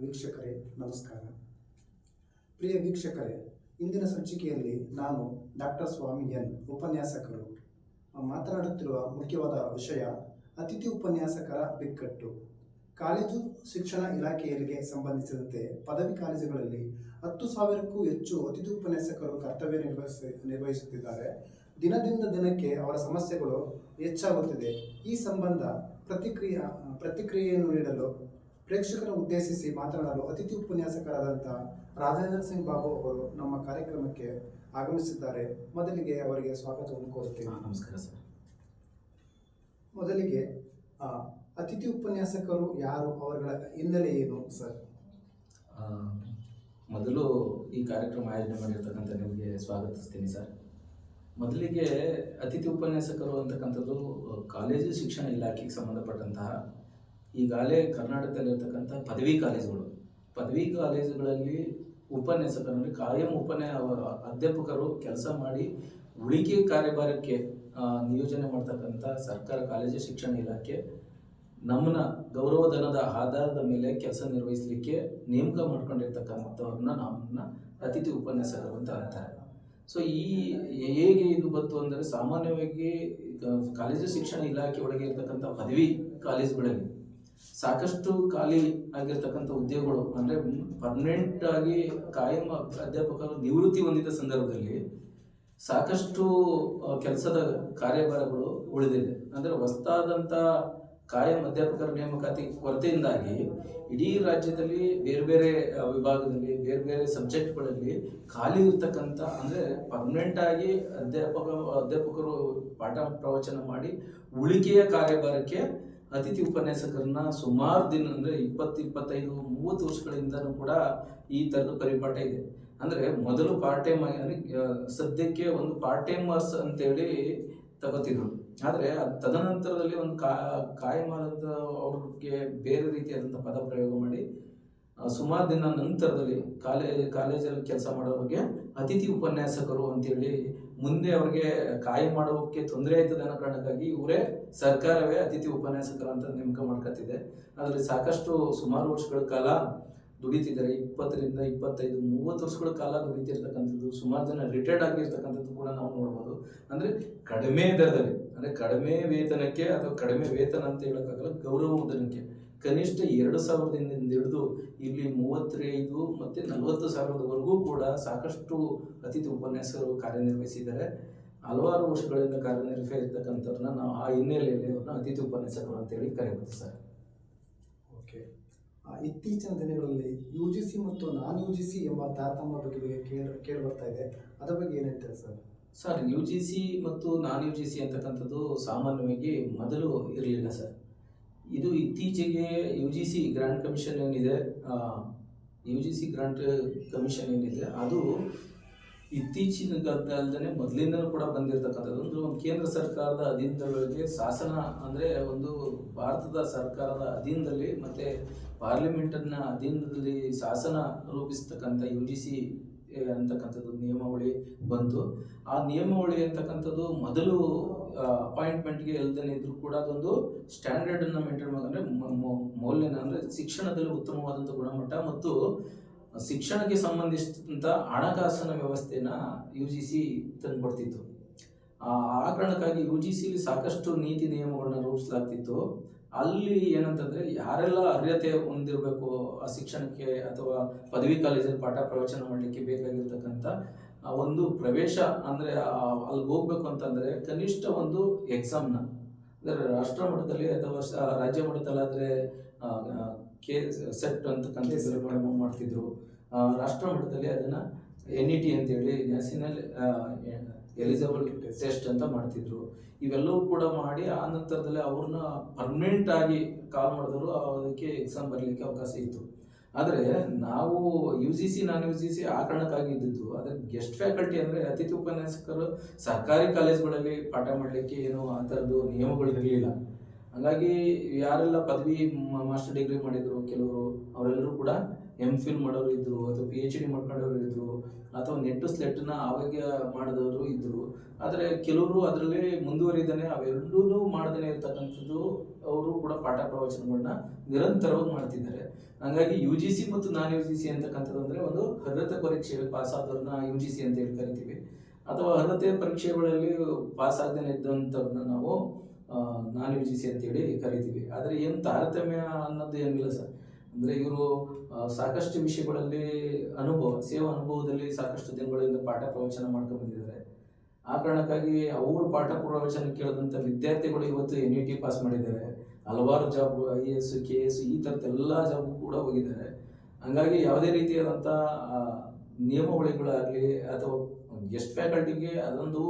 ವೀಕ್ಷಕರೇ, ನಮಸ್ಕಾರ. ಪ್ರಿಯ ವೀಕ್ಷಕರೇ, ಇಂದಿನ ಸಂಚಿಕೆಯಲ್ಲಿ ನಾನು ಡಾಕ್ಟರ್ ಸ್ವಾಮಿ ಎನ್ ಉಪನ್ಯಾಸಕರು. ಮಾತನಾಡುತ್ತಿರುವ ಮುಖ್ಯವಾದ ವಿಷಯ ಅತಿಥಿ ಉಪನ್ಯಾಸಕರ ಬಿಕ್ಕಟ್ಟು. ಕಾಲೇಜು ಶಿಕ್ಷಣ ಇಲಾಖೆಯಲ್ಲಿಗೆ ಸಂಬಂಧಿಸಿದಂತೆ ಪದವಿ ಕಾಲೇಜುಗಳಲ್ಲಿ ಹತ್ತು ಸಾವಿರಕ್ಕೂ ಹೆಚ್ಚು ಅತಿಥಿ ಉಪನ್ಯಾಸಕರು ಕರ್ತವ್ಯ ನಿರ್ವಹಿಸಿ, ನಿರ್ವಹಿಸುತ್ತಿದ್ದಾರೆ. ದಿನದಿಂದ ದಿನಕ್ಕೆ ಅವರ ಸಮಸ್ಯೆಗಳು ಹೆಚ್ಚಾಗುತ್ತಿದೆ. ಈ ಸಂಬಂಧ ಪ್ರತಿಕ್ರಿಯೆ, ಪ್ರತಿಕ್ರಿಯೆಯನ್ನು ನೀಡಲು ಪ್ರೇಕ್ಷಕರ ಉದ್ದೇಶಿಸಿ ಮಾತನಾಡಲು ಅತಿಥಿ ಉಪನ್ಯಾಸಕರಾದಂಥ ರಾಜೇಂದ್ರ ಸಿಂಗ್ ಬಾಬು ಅವರು ನಮ್ಮ ಕಾರ್ಯಕ್ರಮಕ್ಕೆ ಆಗಮಿಸಿದ್ದಾರೆ. ಮೊದಲಿಗೆ ಅವರಿಗೆ ಸ್ವಾಗತವನ್ನು ಕೋರುತ್ತೇವೆ ನಮಸ್ಕಾರ ಸರ್. ಮೊದಲಿಗೆ ಅತಿಥಿ ಉಪನ್ಯಾಸಕರು ಯಾರು ಅವರುಗಳ ಹಿನ್ನೆಲೆ ಏನು ಸರ್? ಮೊದಲು ಈ ಕಾರ್ಯಕ್ರಮ ಆಯೋಜನೆ ಮಾಡಿರ್ತಕ್ಕಂಥ ನಿಮಗೆ ಸ್ವಾಗತಿಸ್ತೀನಿ ಸರ್. ಮೊದಲಿಗೆ ಅತಿಥಿ ಉಪನ್ಯಾಸಕರು ಅಂತಕ್ಕಂಥದ್ದು ಕಾಲೇಜು ಶಿಕ್ಷಣ ಇಲಾಖೆಗೆ ಸಂಬಂಧಪಟ್ಟಂತಹ ಈಗಾಗಲೇ ಕರ್ನಾಟಕದಲ್ಲಿರ್ತಕ್ಕಂಥ ಪದವಿ ಕಾಲೇಜುಗಳು. ಪದವಿ ಕಾಲೇಜುಗಳಲ್ಲಿ ಉಪನ್ಯಾಸಕರಲ್ಲಿ ಕಾಯಂ ಉಪನ್ಯ ಅಧ್ಯಾಪಕರು ಕೆಲಸ ಮಾಡಿ ಉಳಿಕೆ ಕಾರ್ಯಭಾರಕ್ಕೆ ನಿಯೋಜನೆ ಮಾಡ್ತಕ್ಕಂಥ ಸರ್ಕಾರ, ಕಾಲೇಜು, ಶಿಕ್ಷಣ ಇಲಾಖೆ ನಮ್ಮನ್ನ ಗೌರವಧನದ ಆಧಾರದ ಮೇಲೆ ಕೆಲಸ ನಿರ್ವಹಿಸಲಿಕ್ಕೆ ನೇಮಕ ಮಾಡ್ಕೊಂಡಿರ್ತಕ್ಕಂಥವ್ರನ್ನ ನಮ್ಮನ್ನ ಅತಿಥಿ ಉಪನ್ಯಾಸಕರು ಅಂತ ಅಂತಾರೆ ಸೊ ಈ ಹೇಗೆ ಇದು ಬಂತು ಅಂದರೆ ಸಾಮಾನ್ಯವಾಗಿ ಕಾಲೇಜು, ಶಿಕ್ಷಣ ಇಲಾಖೆ ಒಳಗೆ ಇರ್ತಕ್ಕಂಥ ಪದವಿ ಕಾಲೇಜುಗಳಲ್ಲಿ ಸಾಕಷ್ಟು ಖಾಲಿ ಆಗಿರ್ತಕ್ಕಂಥ ಉದ್ಯೋಗಗಳು ಅಂದರೆ ಪರ್ಮನೆಂಟ್ ಆಗಿ ಕಾಯಂ ಅಧ್ಯಾಪಕರು ನಿವೃತ್ತಿ ಹೊಂದಿದ ಸಂದರ್ಭದಲ್ಲಿ ಸಾಕಷ್ಟು ಕೆಲಸದ ಕಾರ್ಯಭಾರಗಳು ಉಳಿದಿದೆ. ಅಂದರೆ ಹೊಸದಾದಂಥ ಕಾಯಂ ಅಧ್ಯಾಪಕರ ನೇಮಕಾತಿ ಕೊರತೆಯಿಂದಾಗಿ ಇಡೀ ರಾಜ್ಯದಲ್ಲಿ ಬೇರೆ ಬೇರೆ ವಿಭಾಗದಲ್ಲಿ, ಬೇರೆ ಬೇರೆ ಸಬ್ಜೆಕ್ಟ್ಗಳಲ್ಲಿ ಖಾಲಿ ಇರ್ತಕ್ಕಂಥ ಅಂದರೆ ಪರ್ಮನೆಂಟ್ ಆಗಿ ಅಧ್ಯಾಪಕ, ಅಧ್ಯಾಪಕರು ಪಾಠ ಪ್ರವಚನ ಮಾಡಿ ಉಳಿಕೆಯ ಕಾರ್ಯಭಾರಕ್ಕೆ ಅತಿಥಿ ಉಪನ್ಯಾಸಕರನ್ನ ಸುಮಾರು ದಿನ, ಅಂದರೆ ಇಪ್ಪತ್ತು, ಇಪ್ಪತ್ತೈದು, ಮೂವತ್ತು ವರ್ಷಗಳಿಂದನೂ ಕೂಡ ಈ ಥರದ ಪರಿಪಾಠ ಇದೆ. ಅಂದರೆ ಮೊದಲು ಪಾರ್ಟ್ ಟೈಮ್ ಆಗಿ ಸದ್ಯಕ್ಕೆ ಒಂದು ಪಾರ್ಟ್ ಟೈಮರ್ಸ್ ಅಂತೇಳಿ ತಗೋತಿದ್ರು ಆದರೆ ತದನಂತರದಲ್ಲಿ ಒಂದು ಕಾ ಕಾಯಮಾದಂಥ ಅವ್ರಿಗೆ ಬೇರೆ ರೀತಿಯಾದಂಥ ಪದ ಪ್ರಯೋಗ ಮಾಡಿ ಸುಮಾರು ದಿನ ನಂತರದಲ್ಲಿ ಕಾಲೇ, ಕಾಲೇಜಲ್ಲಿ ಕೆಲಸ ಮಾಡೋರಿಗೆ ಅತಿಥಿ ಉಪನ್ಯಾಸಕರು ಅಂತೇಳಿ ಮುಂದೆ ಅವ್ರಿಗೆ ಕಾಯಿ ಮಾಡೋಕ್ಕೆ ತೊಂದರೆ ಆಯ್ತದೆ ಅನ್ನೋ ಕಾರಣಕ್ಕಾಗಿ ಇವರೇ ಸರ್ಕಾರವೇ ಅತಿಥಿ ಉಪನ್ಯಾಸಕರ ಅಂತ ನೇಮಕ ಮಾಡ್ಕೊತಿದೆ ಅದರಲ್ಲಿ ಸಾಕಷ್ಟು ಸುಮಾರು ವರ್ಷಗಳ ಕಾಲ ದುಡಿತಿದ್ದಾರೆ. ಇಪ್ಪತ್ತರಿಂದ ಇಪ್ಪತ್ತೈದು, ಮೂವತ್ತು ವರ್ಷಗಳ ಕಾಲ ದುಡಿತಿರ್ತಕ್ಕಂಥದ್ದು, ಸುಮಾರು ಜನ ರಿಟೈರ್ಡ್ ಆಗಿರ್ತಕ್ಕಂಥದ್ದು ಕೂಡ ನಾವು ನೋಡ್ಬೋದು. ಅಂದರೆ ಕಡಿಮೆ ದರದಲ್ಲಿ, ಅಂದರೆ ಕಡಿಮೆ ವೇತನಕ್ಕೆ ಅಥವಾ ಕಡಿಮೆ ವೇತನ ಅಂತ ಹೇಳೋಕ್ಕಾಗಲ್ಲ ಗೌರವಧನಕ್ಕೆ ಕನಿಷ್ಠ ಎರಡು ಸಾವಿರದಿಂದ ಹಿಡಿದು ಇಲ್ಲಿ ಮೂವತ್ತೈದು ಮತ್ತು ನಲವತ್ತು ಸಾವಿರದವರೆಗೂ ಕೂಡ ಸಾಕಷ್ಟು ಅತಿಥಿ ಉಪನ್ಯಾಸಕರು ಕಾರ್ಯನಿರ್ವಹಿಸಿದ್ದಾರೆ. ಹಲವಾರು ವರ್ಷಗಳಿಂದ ಕಾರ್ಯನಿರ್ವಹಿಸಿರ್ತಕ್ಕಂಥವ್ರನ್ನ ನಾವು ಆ ಹಿನ್ನೆಲೆಯಲ್ಲಿ ಅವ್ರನ್ನ ಅತಿಥಿ ಉಪನ್ಯಾಸಕರು ಅಂತೇಳಿ ಕರೆಯಬಹುದು ಸರ್. ಓಕೆ. ಇತ್ತೀಚಿನ ದಿನಗಳಲ್ಲಿ ಯು ಜಿ ಸಿ ಮತ್ತು ನಾನ್ ಯು ಜಿ ಸಿ ಎಂಬ ತಾರತಮ್ಯ ಬಗ್ಗೆ ಕೇಳಿ ಕೇಳಿ ಬರ್ತಾ ಇದೆ. ಅದರ ಬಗ್ಗೆ ಏನು ಹೇಳ್ತಾರೆ sir? Sir U G C ಮತ್ತು ನಾನ್ ಯು ಜಿ ಸಿ ಅಂತಕ್ಕಂಥದ್ದು ಸಾಮಾನ್ಯವಾಗಿ ಮೊದಲು ಇರಲಿಲ್ಲ ಸರ್. ಇದು ಇತ್ತೀಚೆಗೆ U G C grand commission ಏನಿದೆ U G C grant commission ಏನಿದೆ ಅದು ಇತ್ತೀಚಿನ ಅಲ್ದೇ ಮೊದಲಿಂದನೂ ಕೂಡ ಬಂದಿರತಕ್ಕಂಥದ್ದು. ಒಂದು ಕೇಂದ್ರ ಸರ್ಕಾರದ ಅಧೀನದೊಳಗೆ ಶಾಸನ ಅಂದರೆ ಒಂದು ಭಾರತದ ಸರ್ಕಾರದ ಅಧೀನದಲ್ಲಿ ಮತ್ತು ಪಾರ್ಲಿಮೆಂಟನ್ನ ಅಧೀನದಲ್ಲಿ ಶಾಸನ ರೂಪಿಸ್ತಕ್ಕಂಥ ಯು ಜಿ ಸಿ ಅಂತಕ್ಕಂಥದ್ದು ನಿಯಮಾವಳಿ ಬಂತು. ಆ ನಿಯಮಾವಳಿ ಅಂತಕ್ಕಂಥದ್ದು ಮೊದಲು ಅಪಾಯಿಂಟ್ಮೆಂಟ್ಗೆ ಇಲ್ದೇನೆ ಇದ್ರೂ ಕೂಡ ಅದೊಂದು ಸ್ಟ್ಯಾಂಡರ್ಡನ್ನು ಮೇಂಟೈನ್ ಅಂದರೆ ಮೌಲ್ಯನ ಅಂದರೆ ಶಿಕ್ಷಣದಲ್ಲಿ ಉತ್ತಮವಾದಂಥ ಗುಣಮಟ್ಟ ಮತ್ತು ಶಿಕ್ಷಣಕ್ಕೆ ಸಂಬಂಧಿಸಿದಂಥ ಹಣಕಾಸಿನ ವ್ಯವಸ್ಥೆನ ಯು ಜಿ ಸಿ ತಂದುಕೊಡ್ತಿತ್ತು. ಆ ಕಾರಣಕ್ಕಾಗಿ ಯು ಜಿ ಸಿಲಿ ಸಾಕಷ್ಟು ನೀತಿ ನಿಯಮಗಳನ್ನ ರೂಪಿಸಲಾಗ್ತಿತ್ತು. ಅಲ್ಲಿ ಏನಂತಂದ್ರೆ ಯಾರೆಲ್ಲ ಅರ್ಹತೆ ಹೊಂದಿರಬೇಕು ಆ ಶಿಕ್ಷಣಕ್ಕೆ ಅಥವಾ ಪದವಿ ಕಾಲೇಜಲ್ಲಿ ಪಾಠ ಪ್ರವಚನ ಮಾಡಲಿಕ್ಕೆ ಬೇಕಾಗಿರ್ತಕ್ಕಂಥ ಒಂದು ಪ್ರವೇಶ ಅಂದರೆ ಅಲ್ಲಿ ಹೋಗ್ಬೇಕು ಅಂತಂದರೆ ಕನಿಷ್ಠ ಒಂದು ಎಕ್ಸಾಮ್ನ ಅಂದರೆ ರಾಷ್ಟ್ರ ಮಟ್ಟದಲ್ಲಿ ಅಥವಾ ರಾಜ್ಯ ಮಟ್ಟದಲ್ಲಾದರೆ ಕೆ ಸೆಟ್ ಅಂತಕ್ಕಂಥ ಮಾಡ್ತಿದ್ರು. ಆ, ರಾಷ್ಟ್ರ ಮಟ್ಟದಲ್ಲಿ ಅದನ್ನು ಎನ್ ಇ ಟಿ ಅಂತೇಳಿ ನ್ಯಾಷನಲ್ ಎಲಿಜಿಬಲ್ ಟೆಸ್ಟ್ ಅಂತ ಮಾಡ್ತಿದ್ರು. ಇವೆಲ್ಲವೂ ಕೂಡ ಮಾಡಿ ಆ ನಂತರದಲ್ಲಿ ಅವ್ರನ್ನ ಪರ್ಮನೆಂಟ್ ಆಗಿ ಕಾಲ್ ಮಾಡಿದ್ರು ಅದಕ್ಕೆ ಎಕ್ಸಾಮ್ ಬರಲಿಕ್ಕೆ ಅವಕಾಶ ಇತ್ತು. ಆದರೆ ನಾವು U G C non U G C ಆ ಕಾರಣಕ್ಕಾಗಿ ಇದ್ದಿದ್ದು ಅದ್ರ ಗೆಸ್ಟ್ ಫ್ಯಾಕಲ್ಟಿ ಅಂದರೆ ಅತಿಥಿ ಉಪನ್ಯಾಸಕರು ಸರ್ಕಾರಿ ಕಾಲೇಜುಗಳಲ್ಲಿ ಪಾಠ ಮಾಡಲಿಕ್ಕೆ ಏನು ಆ ಥರದ್ದು ನಿಯಮಗಳು ಇರಲಿಲ್ಲ ಹಾಗಾಗಿ ಯಾರೆಲ್ಲ ಪದವಿ ಮಾಸ್ಟರ್ ಡಿಗ್ರಿ ಮಾಡಿದ್ರು, ಕೆಲವರು, ಅವರೆಲ್ಲರೂ ಕೂಡ ಎಂ ಫಿಲ್ ಮಾಡೋರು ಇದ್ರು, ಅಥವಾ ಪಿ ಎಚ್ ಡಿ ಮಾಡ್ಕೊಂಡವರು ಇದ್ರು, ಅಥವಾ ನೆಟ್ಟು ಸ್ಲೆಟ್ನ ಆರೋಗ್ಯ ಮಾಡಿದವರು ಇದ್ರು. ಆದರೆ ಕೆಲವರು ಅದರಲ್ಲಿ ಮುಂದುವರಿದಾನೆ ಅವೆಲ್ಲೂ ಮಾಡದೇ ಇರ್ತಕ್ಕಂಥದ್ದು ಅವರು ಕೂಡ ಪಾಠ ಪ್ರವಚನಗಳನ್ನ ನಿರಂತರವಾಗಿ ಮಾಡ್ತಿದ್ದಾರೆ. ಹಂಗಾಗಿ ಯು ಜಿ ಸಿ ಮತ್ತು ನಾನ್ ಯು ಜಿ ಸಿ ಅಂತಕ್ಕಂಥದ್ದು ಅಂದರೆ ಒಂದು ಅರ್ಹತೆ ಪರೀಕ್ಷೆಯಲ್ಲಿ ಪಾಸ್ ಆದವ್ರನ್ನ ಯು ಜಿ ಸಿ ಅಂತ ಹೇಳಿ ಕರಿತೀವಿ. ಅಥವಾ ಅರ್ಹತೆ ಪರೀಕ್ಷೆಗಳಲ್ಲಿ ಪಾಸ್ ಆಗದೇ ಇದ್ದಂಥವ್ರನ್ನ ನಾವು ನಾನ್ ಯು ಜಿ ಸಿ ಅಂತೇಳಿ ಕರಿತೀವಿ. ಆದರೆ ಏನು ತಾರತಮ್ಯ ಅನ್ನೋದು ಏನಿಲ್ಲ ಸರ್. ಅಂದರೆ ಇವರು ಸಾಕಷ್ಟು ವಿಷಯಗಳಲ್ಲಿ ಅನುಭವ, ಸೇವಾ ಅನುಭವದಲ್ಲಿ ಸಾಕಷ್ಟು ದಿನಗಳಿಂದ ಪಾಠ ಪ್ರವಚನ ಮಾಡ್ಕೊಂಡು ಬಂದಿದ್ದಾರೆ. ಆ ಕಾರಣಕ್ಕಾಗಿ ಅವರು ಪಾಠ ಪ್ರವಚನ ಕೇಳಿದಂಥ ವಿದ್ಯಾರ್ಥಿಗಳು ಇವತ್ತು ಎನ್ ಇ ಟಿ ಪಾಸ್ ಮಾಡಿದ್ದಾರೆ. ಹಲವಾರು job I A S K S ಈ ಥರದ ಎಲ್ಲ ಜಾಬ್ ಕೂಡ ಹೋಗಿದ್ದಾರೆ. ಹಂಗಾಗಿ ಯಾವುದೇ ರೀತಿಯಾದಂಥ ನಿಯಮಾವಳಿಗಳಾಗಲಿ ಅಥವಾ ಗೆಸ್ಟ್ ಫ್ಯಾಕಲ್ಟಿಗೆ ಅದೊಂದು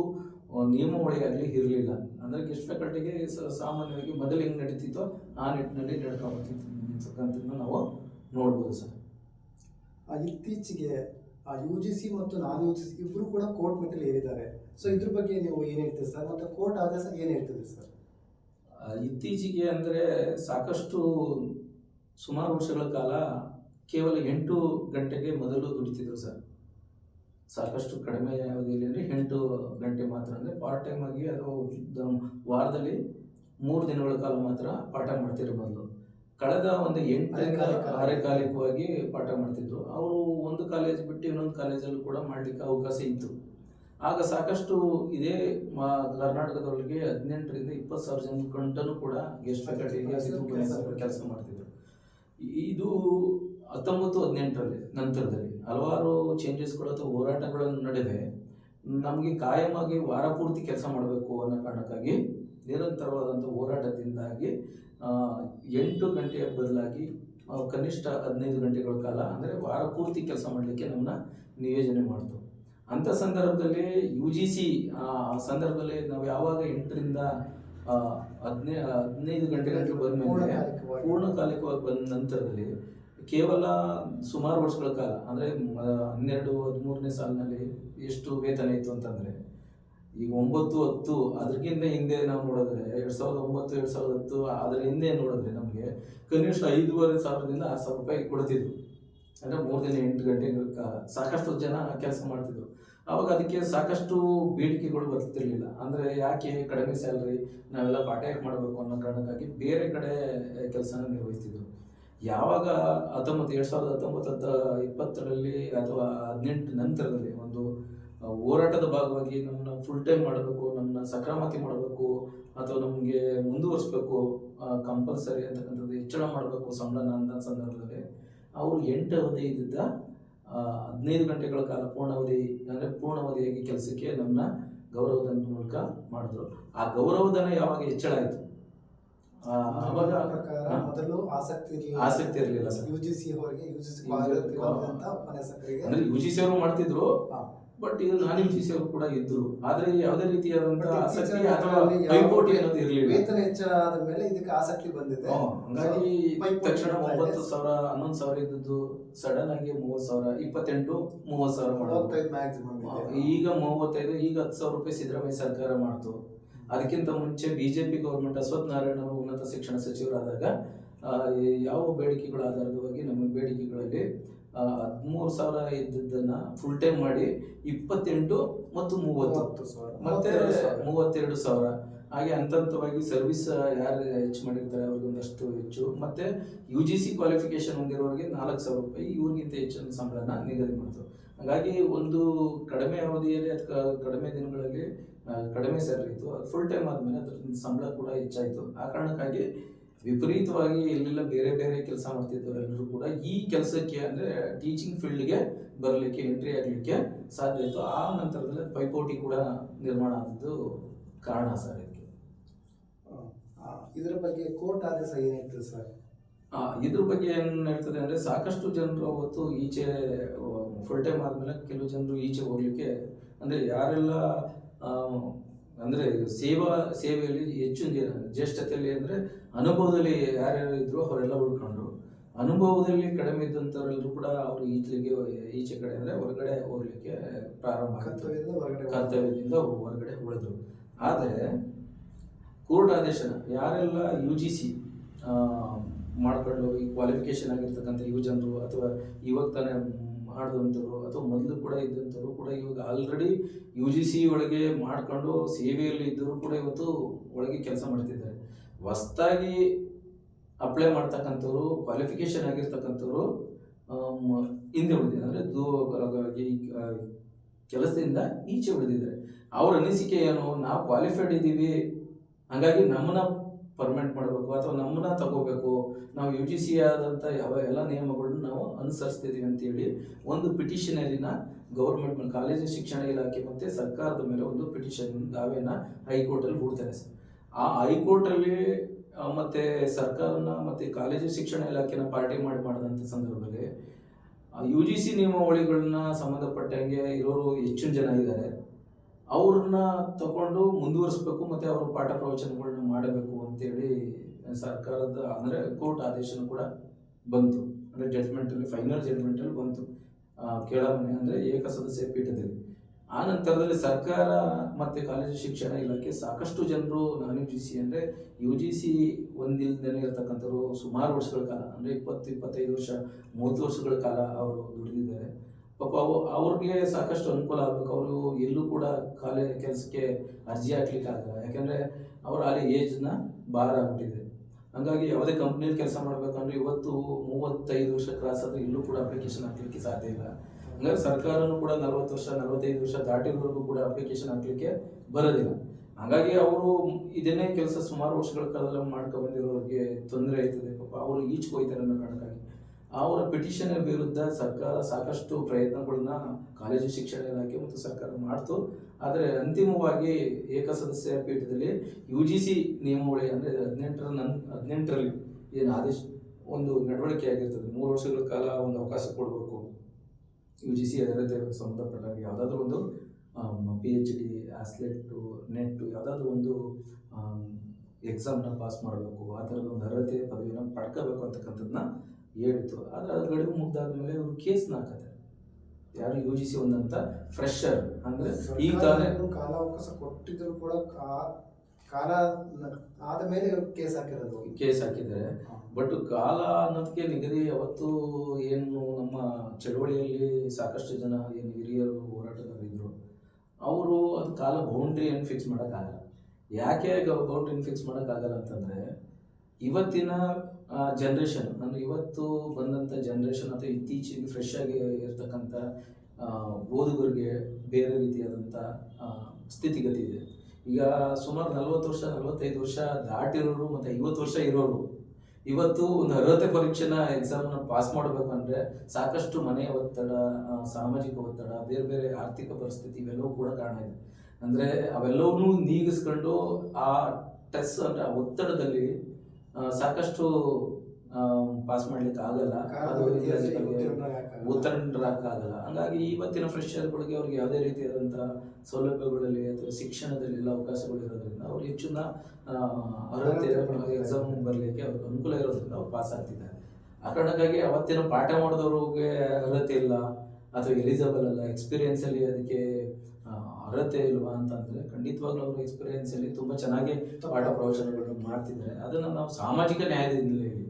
ಆ, ನಿಯಮಾವಳಿ ಆಗಲಿ ಇರಲಿಲ್ಲ. ಅಂದರೆ ಗೆಸ್ಟ್ ಫ್ಯಾಕಲ್ಟಿಗೆ ಸಾಮಾನ್ಯವಾಗಿ ಮೊದಲು ಹೆಂಗೆ ನಡೀತಿತ್ತೋ ಆ ನಿಟ್ಟಿನಲ್ಲಿ ನಡ್ಕೊಂಬರ್ತಿರ್ತಕ್ಕಂಥದ್ದನ್ನ ನಾವು ನೋಡ್ಬೋದು ಸರ್. ಆ, ಇತ್ತೀಚೆಗೆ ಯು ಜಿ ಸಿ ಮತ್ತು ನಾನ್ ಯು ಜಿ ಸಿ ಇಬ್ಬರು ಕೂಡ ಕೋರ್ಟ್ ಮೆಟ್ಟಲು ಏರಿದ್ದಾರೆ. ಸೊ ಇದ್ರ ಬಗ್ಗೆ ನೀವು ಏನು ಹೇಳ್ತೀರಿ ಸರ್? ಮತ್ತು ಕೋರ್ಟ್ ಆದೇಶ ಏನು ಹೇಳ್ತೀರಿ ಸರ್? ಆ, ಇತ್ತೀಚೆಗೆ ಅಂದರೆ ಸಾಕಷ್ಟು ಸುಮಾರು ವರ್ಷಗಳ ಕಾಲ ಕೇವಲ ಎಂಟು ಗಂಟೆಗೆ ಮೊದಲು ದುಡಿತಿದ್ರು ಸರ್. ಸಾಕಷ್ಟು ಕಡಿಮೆ ಅವಧಿಯಲ್ಲಿ ಅಂದರೆ ಎಂಟು ಗಂಟೆ ಮಾತ್ರ ಅಂದರೆ ಪಾರ್ಟ್ ಟೈಮ್ ಆಗಿ ಅದು ವಾರದಲ್ಲಿ ಮೂರು ದಿನಗಳ ಕಾಲ ಮಾತ್ರ ಪಾಠ ಮಾಡ್ತಿದ್ರು ಬದಲು ಕಳೆದ ಒಂದು ಎಂಟರಿಂದ ಕಾಲ. ಕಾರ್ಯಕಾಲಿಕವಾಗಿ ಪಾಠ ಮಾಡ್ತಿದ್ರು. ಅವರು ಒಂದು ಕಾಲೇಜ್ ಬಿಟ್ಟು ಇನ್ನೊಂದು ಕಾಲೇಜಲ್ಲೂ ಕೂಡ ಮಾಡಲಿಕ್ಕೆ ಅವಕಾಶ ಇತ್ತು. ಆಗ ಸಾಕಷ್ಟು ಇದೇ ಮಾ ಕರ್ನಾಟಕದೊಳಗೆ ಹದಿನೆಂಟರಿಂದ ಇಪ್ಪತ್ತು ಸಾವಿರ ಜನ ಗಂಟನೂ ಕೂಡ ಗೆಸ್ಟ್ ಫ್ಯಾಕಲ್ಟಿಗೆ ಕೆಲಸ ಮಾಡ್ತಿದ್ರು. ಇದು ಹತ್ತೊಂಬತ್ತು ಹದಿನೆಂಟರಲ್ಲಿ ನಂತರದಲ್ಲಿ. ಹಲವಾರು ಚೇಂಜಸ್ಗಳು ಅಥವಾ ಹೋರಾಟಗಳ ನಡೆದೆ ನಮಗೆ ಕಾಯಮಾಗಿ ವಾರ ಪೂರ್ತಿ ಕೆಲಸ ಮಾಡಬೇಕು ಅನ್ನೋ ಕಾರಣಕ್ಕಾಗಿ ನಿರಂತರವಾದಂಥ ಹೋರಾಟದಿಂದಾಗಿ ಎಂಟು ಗಂಟೆಯ ಬದಲಾಗಿ ಕನಿಷ್ಠ ಹದಿನೈದು ಗಂಟೆಗಳ ಕಾಲ ಅಂದರೆ ವಾರ ಪೂರ್ತಿ ಕೆಲಸ ಮಾಡಲಿಕ್ಕೆ ನಮ್ಮನ್ನ ನಿಯೋಜನೆ ಮಾಡ್ತು ಅಂಥ ಸಂದರ್ಭದಲ್ಲಿ ಯು ಜಿ ಸಿ ಸಂದರ್ಭದಲ್ಲಿ ನಾವು ಯಾವಾಗ ಎಂಟರಿಂದ ಹದಿನೈದು ಹದಿನೈದು ಗಂಟೆ ಗಂಟೆ ಬಂದ ಮೇಲೆ. ಪೂರ್ಣಕಾಲಿಕವಾಗಿ ಬಂದ ನಂತರದಲ್ಲಿ ಕೇವಲ ಸುಮಾರು ವರ್ಷಗಳ ಕಾಲ, ಅಂದರೆ ಹನ್ನೆರಡು, ಹದಿಮೂರನೇ ಸಾಲಿನಲ್ಲಿ ಎಷ್ಟು ವೇತನ ಇತ್ತು ಅಂತಂದರೆ, ಈಗ ಒಂಬತ್ತು, ಹತ್ತು ಅದಕ್ಕಿಂತ ಹಿಂದೆ ನಾವು ನೋಡಿದ್ರೆ ಎರಡು ಸಾವಿರದ ಒಂಬತ್ತು, ಎರಡು ಸಾವಿರದ ಹತ್ತು, ಅದರ ಹಿಂದೆ ನೋಡಿದ್ರೆ ನಮಗೆ ಕನಿಷ್ಠ ಐದೂವರೆ ಸಾವಿರದಿಂದ ಆರು ಸಾವಿರ ರೂಪಾಯಿ ಕೊಡ್ತಿದ್ರು. ಅಂದರೆ ಮೂರು ದಿನ ಎಂಟು ಕಾಲ ಸಾಕಷ್ಟು ಜನ ಕೆಲಸ ಮಾಡ್ತಿದ್ರು. ಅವಾಗ ಅದಕ್ಕೆ ಸಾಕಷ್ಟು ಬೇಡಿಕೆಗಳು ಬರ್ತಿರಲಿಲ್ಲ. ಅಂದರೆ ಯಾಕೆ ಕಡಿಮೆ ಸ್ಯಾಲ್ರಿ, ನಾವೆಲ್ಲ ಯಾಕೆ ಮಾಡಬೇಕು ಅನ್ನೋ ಕಾರಣಕ್ಕಾಗಿ ಬೇರೆ ಕಡೆ ಕೆಲಸನ ನಿರ್ವಹಿಸ್ತಿದ್ರು. ಯಾವಾಗ ಹತ್ತೊಂಬತ್ತು, ಎರಡು ಸಾವಿರದ ಹತ್ತೊಂಬತ್ತು ಹತ್ತ ಇಪ್ಪತ್ತರಲ್ಲಿ ಅಥವಾ ಹದಿನೆಂಟು ನಂತರದಲ್ಲಿ ಒಂದು ಹೋರಾಟದ ಭಾಗವಾಗಿ ನಮ್ಮನ್ನ ಫುಲ್ ಟೈಮ್ ಮಾಡಬೇಕು, ನಮ್ಮನ್ನ ಸಕ್ರಮತೆ ಮಾಡಬೇಕು, ಅಥವಾ ನಮಗೆ ಮುಂದುವರಿಸ್ಬೇಕು ಕಂಪಲ್ಸರಿ ಅಂತಕ್ಕಂಥದ್ದು ಹೆಚ್ಚಳ ಮಾಡಬೇಕು ಸಂಬಳನ ಅಂತ ಸಂದರ್ಭದಲ್ಲಿ ಅವರು ಎಂಟು ಅವಧಿ ಇದ್ದಿದ್ದ ಹದಿನೈದು ಗಂಟೆಗಳ ಕಾಲ ಪೂರ್ಣಾವಧಿ, ಅಂದರೆ ಪೂರ್ಣಾವಧಿಯಾಗಿ ಕೆಲಸಕ್ಕೆ ನಮ್ಮನ್ನ ಗೌರವಧನ ಮೂಲಕ ಮಾಡಿದ್ರು. ಆ ಗೌರವಧನ ಯಾವಾಗ ಹೆಚ್ಚಳ ಆಯಿತು? ಅವಾಗ. ಮೊದಲು ಆಸಕ್ತಿ ಆಸಕ್ತಿ ಇರಲಿಲ್ಲ. ಸರ್ ಯು ಜಿ ಸಿ ಅವರಿಗೆ ಯು ಜಿ ಸಿ ಉಪನ್ಯಾಸಕರಿಗೆ ಅಂದ್ರೆ ಯು ಜಿ ಸಿ ಅವರು ಮಾಡ್ತಿದ್ರು ಬಟ್ ಇದು ನಾನ್ ಯು ಜಿ ಸಿ ಅವರು ಕೂಡ ಇದ್ರು. ಆದ್ರೆ ಯಾವುದೇ ರೀತಿಯಾದಂತಹ ಆಸಕ್ತಿ ಅಥವಾ ಪೈಪೋಟಿ ಅನ್ನೋದು ಇರಲಿಲ್ಲ. ವೇತನ ಹೆಚ್ಚಳ ಆದ ಮೇಲೆ ಇದಕ್ಕೆ ಆಸಕ್ತಿ ಬಂದಿದೆ. ಹಂಗಾಗಿ ತಕ್ಷಣ. ಒಂಬತ್ತು ಸಾವಿರ ಹನ್ನೊಂದು ಸಾವಿರ ಇದ್ದದ್ದು ಸಡನ್ ಆಗಿ ಮೂವತ್ತು ಸಾವಿರ ಇಪ್ಪತ್ತೆಂಟು ಮೂವತ್ತು ಸಾವಿರ ಮಾಡೋದು ಈಗ ಮೂವತ್ತೈದು ಈಗ ಹತ್ತು ಸಾವಿರ ರೂಪಾಯಿ ಸಿದ್ದರಾಮಯ್ಯ ಸರ್ಕಾರ ಮಾಡ್ತು. ಅದಕ್ಕಿಂತ ಮುಂಚೆ ಬಿಜೆಪಿ ಗೌರ್ಮೆಂಟ್ ಅಶ್ವಥ್ ನಾರಾಯಣ ಅವರು ಉನ್ನತ ಶಿಕ್ಷಣ ಸಚಿವರಾದಾಗ ಯಾವ ಬೇಡಿಕೆಗಳ ಆಧಾರದವಾಗಿ ನಮ್ಮ ಬೇಡಿಕೆಗಳಲ್ಲಿ ಹದಿಮೂರು ಸಾವಿರ ಇದ್ದದ್ದನ್ನ ಫುಲ್ ಟೈಮ್ ಮಾಡಿ ಇಪ್ಪತ್ತೆಂಟು ಮತ್ತು ಮೂವತ್ತು ಸಾವಿರ. ಮತ್ತೆ ಮೂವತ್ತೆರಡು ಸಾವಿರ. ಹಾಗೆ ಹಂತ ಹಂತವಾಗಿ ಸರ್ವಿಸ್ ಯಾರು ಹೆಚ್ಚು ಮಾಡಿರ್ತಾರೆ ಅವ್ರಿಗೆ ಒಂದಷ್ಟು ಹೆಚ್ಚು ಮತ್ತೆ ಯು ಜಿ ಸಿ ಕ್ವಾಲಿಫಿಕೇಶನ್ ಹೊಂದಿರೋರಿಗೆ ನಾಲ್ಕು ಸಾವಿರ ರೂಪಾಯಿ ಇವ್ರಿಗಿಂತ ಹೆಚ್ಚಿನ ಸಂಬಳನ ನಿಗದಿ ಮಾಡ್ತು ಹಾಗಾಗಿ ಒಂದು ಕಡಿಮೆ ಅವಧಿಯಲ್ಲಿ ಅಥವಾ ಕಡಿಮೆ ದಿನಗಳಲ್ಲಿ ಕಡಿಮೆ ಸ್ಯಾಲ್ರಿ ಇತ್ತು. ಫುಲ್ ಟೈಮ್ ಆದಮೇಲೆ ಅದ್ರ ಸಂಬಳ ಕೂಡ ಹೆಚ್ಚಾಯಿತು. ಆ ಕಾರಣಕ್ಕಾಗಿ ವಿಪರೀತವಾಗಿ ಎಲ್ಲೆಲ್ಲ ಬೇರೆ ಬೇರೆ ಕೆಲಸ ಮಾಡ್ತಿದ್ದವರು ಎಲ್ಲರೂ ಕೂಡ ಈ ಕೆಲಸಕ್ಕೆ ಅಂದರೆ ಟೀಚಿಂಗ್ ಫೀಲ್ಡ್ಗೆ ಬರಲಿಕ್ಕೆ ಎಂಟ್ರಿ ಆಗಲಿಕ್ಕೆ ಸಾಧ್ಯ ಇತ್ತು. ಆ ನಂತರದಲ್ಲಿ ಪೈಪೋಟಿ ಕೂಡ ನಿರ್ಮಾಣ ಆದದ್ದು ಕಾರಣ ಸರ್ ಇದಕ್ಕೆ. ಇದರ ಬಗ್ಗೆ ಕೋರ್ಟ್ ಆದೇಶ ಏನಿತ್ತು ಸರ್? ಆ, ಇದ್ರ ಬಗ್ಗೆ ಏನು ಹೇಳ್ತದೆ ಅಂದರೆ ಸಾಕಷ್ಟು ಜನರು ಅವತ್ತು ಈಚೆ ಫುಲ್ ಟೈಮ್ ಆದಮೇಲೆ ಕೆಲವು ಜನರು ಈಚೆ ಹೋಗಲಿಕ್ಕೆ ಅಂದರೆ ಯಾರೆಲ್ಲ ಅಂದರೆ ಸೇವಾ ಸೇವೆಯಲ್ಲಿ ಹೆಚ್ಚು ಜನ ಜ್ಯೇಷ್ಠತೆಯಲ್ಲಿ ಅಂದರೆ ಅನುಭವದಲ್ಲಿ ಯಾರ್ಯಾರು ಇದ್ರು ಅವರೆಲ್ಲ ಉಳ್ಕೊಂಡ್ರು. ಅನುಭವದಲ್ಲಿ ಕಡಿಮೆ ಇದ್ದಂಥವರೆಲ್ಲರೂ ಕೂಡ ಅವರು ಈಚೆಗೆ ಈಚೆ ಕಡೆ ಅಂದರೆ ಹೊರಗಡೆ ಹೋಗ್ಲಿಕ್ಕೆ ಪ್ರಾರಂಭ ಕರ್ತವ್ಯದಿಂದ ಹೊರಗಡೆ ಕರ್ತವ್ಯದಿಂದ ಹೊರಗಡೆ ಉಳಿದ್ರು. ಆದರೆ ಕೋರ್ಟ್ ಆದೇಶನ ಯಾರೆಲ್ಲ ಯು ಜಿ ಸಿ ಮಾಡ್ಕೊಂಡು ಈ ಕ್ವಾಲಿಫಿಕೇಶನ್ ಆಗಿರ್ತಕ್ಕಂಥ ಯುವ ಜನರು ಅಥವಾ ಇವಾಗ ತಾನೇ ಮಾಡಿದಂಥವ್ರು ಅಥವಾ ಮೊದಲು ಕೂಡ ಇದ್ದಂಥವ್ರು ಕೂಡ ಇವಾಗ ಆಲ್ರೆಡಿ ಯು ಜಿ ಸಿ ಒಳಗೆ ಮಾಡಿಕೊಂಡು ಸೇವೆಯಲ್ಲಿ ಇದ್ದರೂ ಕೂಡ ಇವತ್ತು ಒಳಗೆ ಕೆಲಸ ಮಾಡ್ತಿದ್ದಾರೆ. ಹೊಸ್ತಾಗಿ ಅಪ್ಲೈ ಮಾಡ್ತಕ್ಕಂಥವ್ರು ಕ್ವಾಲಿಫಿಕೇಶನ್ ಆಗಿರ್ತಕ್ಕಂಥವ್ರು ಹಿಂದೆ ಉಳಿದಿದ್ದಾರೆ. ಅಂದರೆ ದೂ ಕೆಲಸದಿಂದ ಈಚೆ ಉಳಿದಿದ್ದಾರೆ. ಅವ್ರ ಅನಿಸಿಕೆ ಏನು? ನಾವು ಕ್ವಾಲಿಫೈಡ್ ಇದ್ದೀವಿ ಹಾಗಾಗಿ ನಮ್ಮನ್ನ ಪರ್ಮನೆಂಟ್ ಮಾಡಬೇಕು ಅಥವಾ ನಮ್ಮನ್ನ ತಗೋಬೇಕು. ನಾವು ಯು ಜಿ ಸಿ ಆದಂಥ ಯಾವ ಎಲ್ಲ ನಿಯಮಗಳನ್ನ ನಾವು ಅನುಸರಿಸ್ತಿದ್ದೀವಿ ಅಂತೇಳಿ ಒಂದು ಪಿಟಿಷನರಿನ ಗೌರ್ಮೆಂಟ್ ಕಾಲೇಜು ಶಿಕ್ಷಣ ಇಲಾಖೆ ಮತ್ತು ಸರ್ಕಾರದ ಮೇಲೆ ಒಂದು ಪಿಟಿಷನ್ ದಾವೆನ ಹೈಕೋರ್ಟಲ್ಲಿ ಹೂಡ್ತಾರೆ ಸರ್. ಆ ಹೈಕೋರ್ಟಲ್ಲಿ ಮತ್ತೆ ಸರ್ಕಾರನ ಮತ್ತೆ ಕಾಲೇಜು ಶಿಕ್ಷಣ ಇಲಾಖೆನ ಪಾರ್ಟಿ ಮಾಡಿ ಮಾಡಿದಂಥ ಸಂದರ್ಭದಲ್ಲಿ ಯು ಜಿ ಸಿ ನಿಯಮಾವಳಿಗಳನ್ನ ಸಂಬಂಧಪಟ್ಟಂಗೆ ಇರೋರು ಹೆಚ್ಚಿನ ಜನ ಇದ್ದಾರೆ ಅವ್ರನ್ನ ತಗೊಂಡು ಮುಂದುವರಿಸ್ಬೇಕು ಮತ್ತೆ ಅವ್ರ ಪಾಠ ಪ್ರವಚನಗಳನ್ನ ಮಾಡಬೇಕು ಅಂತೇಳಿ ಸರ್ಕಾರದ, ಅಂದರೆ ಕೋರ್ಟ್ ಆದೇಶನೂ ಕೂಡ ಬಂತು. ಅಂದರೆ ಜಡ್ಜ್ಮೆಂಟಲ್ಲಿ ಫೈನಲ್ ಜಡ್ಜ್ಮೆಂಟಲ್ಲಿ ಬಂತು. ಅಂದ್ರೆ ಅಂದರೆ ಏಕಸದಸ್ಯ ಪೀಠದಲ್ಲಿ. ಆ ನಂತರದಲ್ಲಿ ಸರ್ಕಾರ ಮತ್ತು ಕಾಲೇಜು ಶಿಕ್ಷಣ ಇಲಾಖೆ ಸಾಕಷ್ಟು ಜನರು ನಾನ್ ಯು ಜಿ ಸಿ ಅಂದರೆ ಯು ಜಿ ಸಿ ಒಂದಿಲ್ದೇ ಇರತಕ್ಕಂಥವ್ರು ಸುಮಾರು ವರ್ಷಗಳ ಕಾಲ, ಅಂದರೆ ಇಪ್ಪತ್ತು, ಇಪ್ಪತ್ತೈದು ವರ್ಷ, ಮೂವತ್ತು ವರ್ಷಗಳ ಕಾಲ ಅವರು ದುಡಿದಿದ್ದಾರೆ. ಪಾಪ ಅವು, ಅವ್ರಿಗೆ ಸಾಕಷ್ಟು ಅನುಕೂಲ ಆಗಬೇಕು. ಅವರು ಎಲ್ಲೂ ಕೂಡ ಕಾಲೇ ಕೆಲಸಕ್ಕೆ ಅರ್ಜಿ ಹಾಕ್ಲಿಕ್ಕೆ ಆಗಲ್ಲ. ಯಾಕಂದರೆ ಅವ್ರ ಅಲ್ಲಿ ಏಜ್ನ ಭಾರ ಆಗ್ಬಿಟ್ಟಿದೆ. ಹಂಗಾಗಿ ಯಾವುದೇ ಕಂಪ್ನಿಯಲ್ಲಿ ಕೆಲಸ ಮಾಡಬೇಕಂದ್ರೆ ಇವತ್ತು ಮೂವತ್ತೈದು ವರ್ಷ ಕ್ರಾಸ್ ಆದರೆ ಎಲ್ಲೂ ಕೂಡ ಅಪ್ಲಿಕೇಶನ್ ಹಾಕ್ಲಿಕ್ಕೆ ಸಾಧ್ಯ ಇಲ್ಲ. ಹಂಗಾಗಿ ಸರ್ಕಾರನೂ ಕೂಡ ನಲವತ್ತು ವರ್ಷ, ನಲವತ್ತೈದು ವರ್ಷ ದಾಟಿರೋರ್ಗೂ ಕೂಡ ಅಪ್ಲಿಕೇಶನ್ ಹಾಕ್ಲಿಕ್ಕೆ ಬರೋದಿಲ್ಲ. ಹಾಗಾಗಿ ಅವರು ಇದನ್ನೇ ಕೆಲಸ ಸುಮಾರು ವರ್ಷಗಳ ಕಾಲ ಮಾಡ್ಕೊಂಡು ಬಂದಿರೋರಿಗೆ ತೊಂದರೆ ಆಯ್ತದೆ. ಪಾಪ ಅವರು ಈಚೆ ಹೋಯ್ತಾರೆ ಅನ್ನೋ ಕಾರಣಕ್ಕಾಗಿ. ಅವರ ಪಿಟಿಷನ್ ವಿರುದ್ಧ ಸರ್ಕಾರ ಸಾಕಷ್ಟು ಪ್ರಯತ್ನಗಳನ್ನ ಕಾಲೇಜು ಶಿಕ್ಷಣ ಇಲಾಖೆ ಮತ್ತು ಸರ್ಕಾರ ಮಾಡ್ತು. ಆದರೆ ಅಂತಿಮವಾಗಿ ಏಕಸದಸ್ಯ ಪೀಠದಲ್ಲಿ ಯು ಜಿ ಸಿ ನಿಯಮಾವಳಿ ಅಂದರೆ ಹದಿನೆಂಟರ ನನ್, ಹದಿನೆಂಟರಲ್ಲಿ ಏನು ಆದೇಶ, ಒಂದು ನಡವಳಿಕೆ ಆಗಿರ್ತದೆ. ಮೂರು ವರ್ಷಗಳ ಕಾಲ ಒಂದು ಅವಕಾಶ ಕೊಡಬೇಕು. ಯು ಜಿ ಸಿ ಅರ್ಹತೆ ಸಂಬಂಧಪಟ್ಟಾಗ ಯಾವುದಾದ್ರೂ ಒಂದು ಪಿ ಎಚ್ ಡಿ ಆಸ್ಲೆಟ್ಟು ನೆಟ್ಟು ಯಾವುದಾದ್ರೂ ಒಂದು ಎಕ್ಸಾಮ್ನ ಪಾಸ್ ಮಾಡಬೇಕು. ಆ ಥರದ ಒಂದು ಅರ್ಹತೆ ಪದವಿನ ಪಡ್ಕೋಬೇಕು ಅಂತಕ್ಕಂಥದ್ದನ್ನ ಹೇಳಿತು. ಆದರೆ ಅದ್ರ ಗಡುವು ಮುಗ್ದಾದ್ಮೇಲೆ ಇವರು ಕೇಸ್ನ ಹಾಕತ್ತೆ ಯಾರು ಯು ಜಿ ಸಿ ಒಂದಂತ ಫ್ರೆಶರ್ ಅಂದ್ರೆ ಈ ಕಾಲ ಸರ್ಕಾರ ಕಾಲಾವಕಾಶ ಕೊಟ್ಟಿದ್ರು ಕೂಡ ಕಾಲ ಆದ ಮೇಲೆ ಕೇಸ್ ಹಾಕಿರೋದು. ಕೇಸ್ ಹಾಕಿದ್ದಾರೆ. ಬಟ್ ಕಾಲ ಅನ್ನೋದಕ್ಕೆ ನಿಗದಿ ಯಾವತ್ತು ಏನು ನಮ್ಮ ಚಳವಳಿಯಲ್ಲಿ ಸಾಕಷ್ಟು ಜನ ಏನು ಹಿರಿಯರು ಹೋರಾಟಗಾರರಿದ್ರು ಅವರು ಅದು ಕಾಲ ಬೌಂಡ್ರಿಯನ್ನು ಫಿಕ್ಸ್ ಮಾಡೋಕ್ಕಾಗಲ್ಲ. ಯಾಕೆ ಬೌಂಡ್ರಿಯನ್ನು ಫಿಕ್ಸ್ ಮಾಡೋಕ್ಕಾಗಲ್ಲ ಅಂತಂದರೆ ಇವತ್ತಿನ ಜನ್ರೇಷನ್ ಅಂದರೆ ಇವತ್ತು ಬಂದಂಥ ಜನ್ರೇಷನ್ ಅಥವಾ ಇತ್ತೀಚೆಗೆ ಫ್ರೆಶ್ ಆಗಿ ಇರ್ತಕ್ಕಂಥ ಓದುಗರಿಗೆ ಬೇರೆ ರೀತಿಯಾದಂಥ ಸ್ಥಿತಿಗತಿ ಇದೆ. ಈಗ ಸುಮಾರು ನಲವತ್ತು ವರ್ಷ, ನಲವತ್ತೈದು ವರ್ಷ ದಾಟಿರೋರು ಮತ್ತು ಐವತ್ತು ವರ್ಷ ಇರೋರು, ಇವತ್ತು ಒಂದು ಅರ್ಹತೆ ಪರೀಕ್ಷೆನ ಎಕ್ಸಾಮ್ನ ಪಾಸ್ ಮಾಡಬೇಕು ಅಂದರೆ ಸಾಕಷ್ಟು ಮನೆಯ ಒತ್ತಡ ಸಾಮಾಜಿಕ ಒತ್ತಡ, ಬೇರೆ ಬೇರೆ ಆರ್ಥಿಕ ಪರಿಸ್ಥಿತಿ ಇವೆಲ್ಲವೂ ಕೂಡ ಕಾರಣ ಇದೆ. ಅಂದರೆ ಅವೆಲ್ಲವನ್ನೂ ನೀಗಿಸ್ಕೊಂಡು ಆ ಟೆಸ್ಟ್ ಅಂದರೆ ಆ ಒತ್ತಡದಲ್ಲಿ ಸಾಕಷ್ಟು ಪಾಸ್ ಮಾಡ್ಲಿಕ್ಕೆ ಆಗಲ್ಲ. ಅದು ಉತ್ತರರಾಗಲ್ಲ ಹಂಗಾಗಿ ಇವತ್ತಿನ ಫ್ರೆಶರ್ಗಳಿಗೆ ಅವ್ರಿಗೆ ಯಾವುದೇ ರೀತಿಯಾದಂತಹ ಸೌಲಭ್ಯಗಳಲ್ಲಿ ಅಥವಾ ಶಿಕ್ಷಣದಲ್ಲಿ ಎಲ್ಲ ಅವಕಾಶಗಳು ಇರೋದ್ರಿಂದ ಅವ್ರು ಹೆಚ್ಚಿನ ಅರ್ಹತೆ ಎಕ್ಸಾಮ್ ಬರಲಿಕ್ಕೆ ಅವ್ರಿಗೆ ಅನುಕೂಲ ಇರೋದ್ರಿಂದ ಅವ್ರು ಪಾಸ್ ಆಗ್ತಿದ್ದಾರೆ. ಆ ಕಾರಣಕ್ಕಾಗಿ ಅವತ್ತಿನ ಪಾಠ ಮಾಡಿದವ್ರಿಗೆ ಅರ್ಹತೆ ಇಲ್ಲ ಅಥವಾ ಎಲಿಜಿಬಲ್ ಅಲ್ಲ. ಎಕ್ಸ್ಪೀರಿಯನ್ಸಲ್ಲಿ ಅದಕ್ಕೆ ಅರ್ಹತೆ ಇಲ್ವಾ ಅಂತಂದ್ರೆ ಖಂಡಿತವಾಗ್ಲೂ ಅವ್ರ ಎಕ್ಸ್ಪೀರಿಯನ್ಸಲ್ಲಿ ತುಂಬಾ ಚೆನ್ನಾಗಿ ಪಾಠ ಪ್ರವಚನಗಳನ್ನು ಮಾಡ್ತಿದ್ದಾರೆ ಅದನ್ನು ನಾವು ಸಾಮಾಜಿಕ ನ್ಯಾಯದ ಹಿನ್ನೆಲೆಯಲ್ಲಿ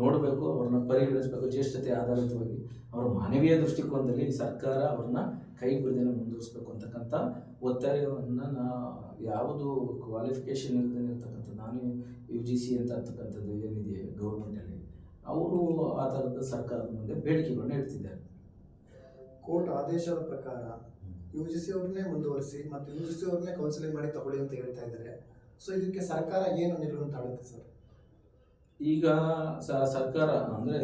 ನೋಡಬೇಕು, ಅವ್ರನ್ನ ಪರಿಗಣಿಸಬೇಕು ಜ್ಯೇಷ್ಠತೆ ಆಧಾರಿತವಾಗಿ ಅವರ ಮಾನವೀಯ ದೃಷ್ಟಿಕೋನದಲ್ಲಿ ಸರ್ಕಾರ ಅವ್ರನ್ನ ಕೈ ಬಿಡದೇನೆ ಮುಂದುವರಿಸಬೇಕು ಅಂತಕ್ಕಂಥ ಒತ್ತಾಯವನ್ನು ನಾ ಯಾವುದು ಕ್ವಾಲಿಫಿಕೇಷನ್ ಇಲ್ಲದೇ ಇರ್ತಕ್ಕಂಥ, ನಾನು ಯು ಜಿ ಸಿ ಅಂತ ಅಂತಕ್ಕಂಥದ್ದು ಏನಿದೆ ಗೌರ್ಮೆಂಟಲ್ಲಿ ಅವರು ಆ ಥರದ ಸರ್ಕಾರದ ಮುಂದೆ ಬೇಡಿಕೆಗಳನ್ನ ಇಡ್ತಿದ್ದಾರೆ. ಕೋರ್ಟ್ ಆದೇಶದ ಪ್ರಕಾರ ಯು ಜಿ ಸಿ ಅವ್ರನ್ನೇ ಮುಂದುವರಿಸಿ ಮತ್ತು ಯು ಜಿ ಸಿ ಅವ್ರನ್ನೇ ಕೌನ್ಸಿಲಿಂಗ್ ಮಾಡಿ ತಗೊಳ್ಳಿ ಅಂತ ಹೇಳ್ತಾ ಇದ್ದಾರೆ. ಸೊ ಇದಕ್ಕೆ ಸರ್ಕಾರ ಏನು ತಾಳುತ್ತೆ ಸರ್? ಈಗ ಸರ್ಕಾರ ಅಂದರೆ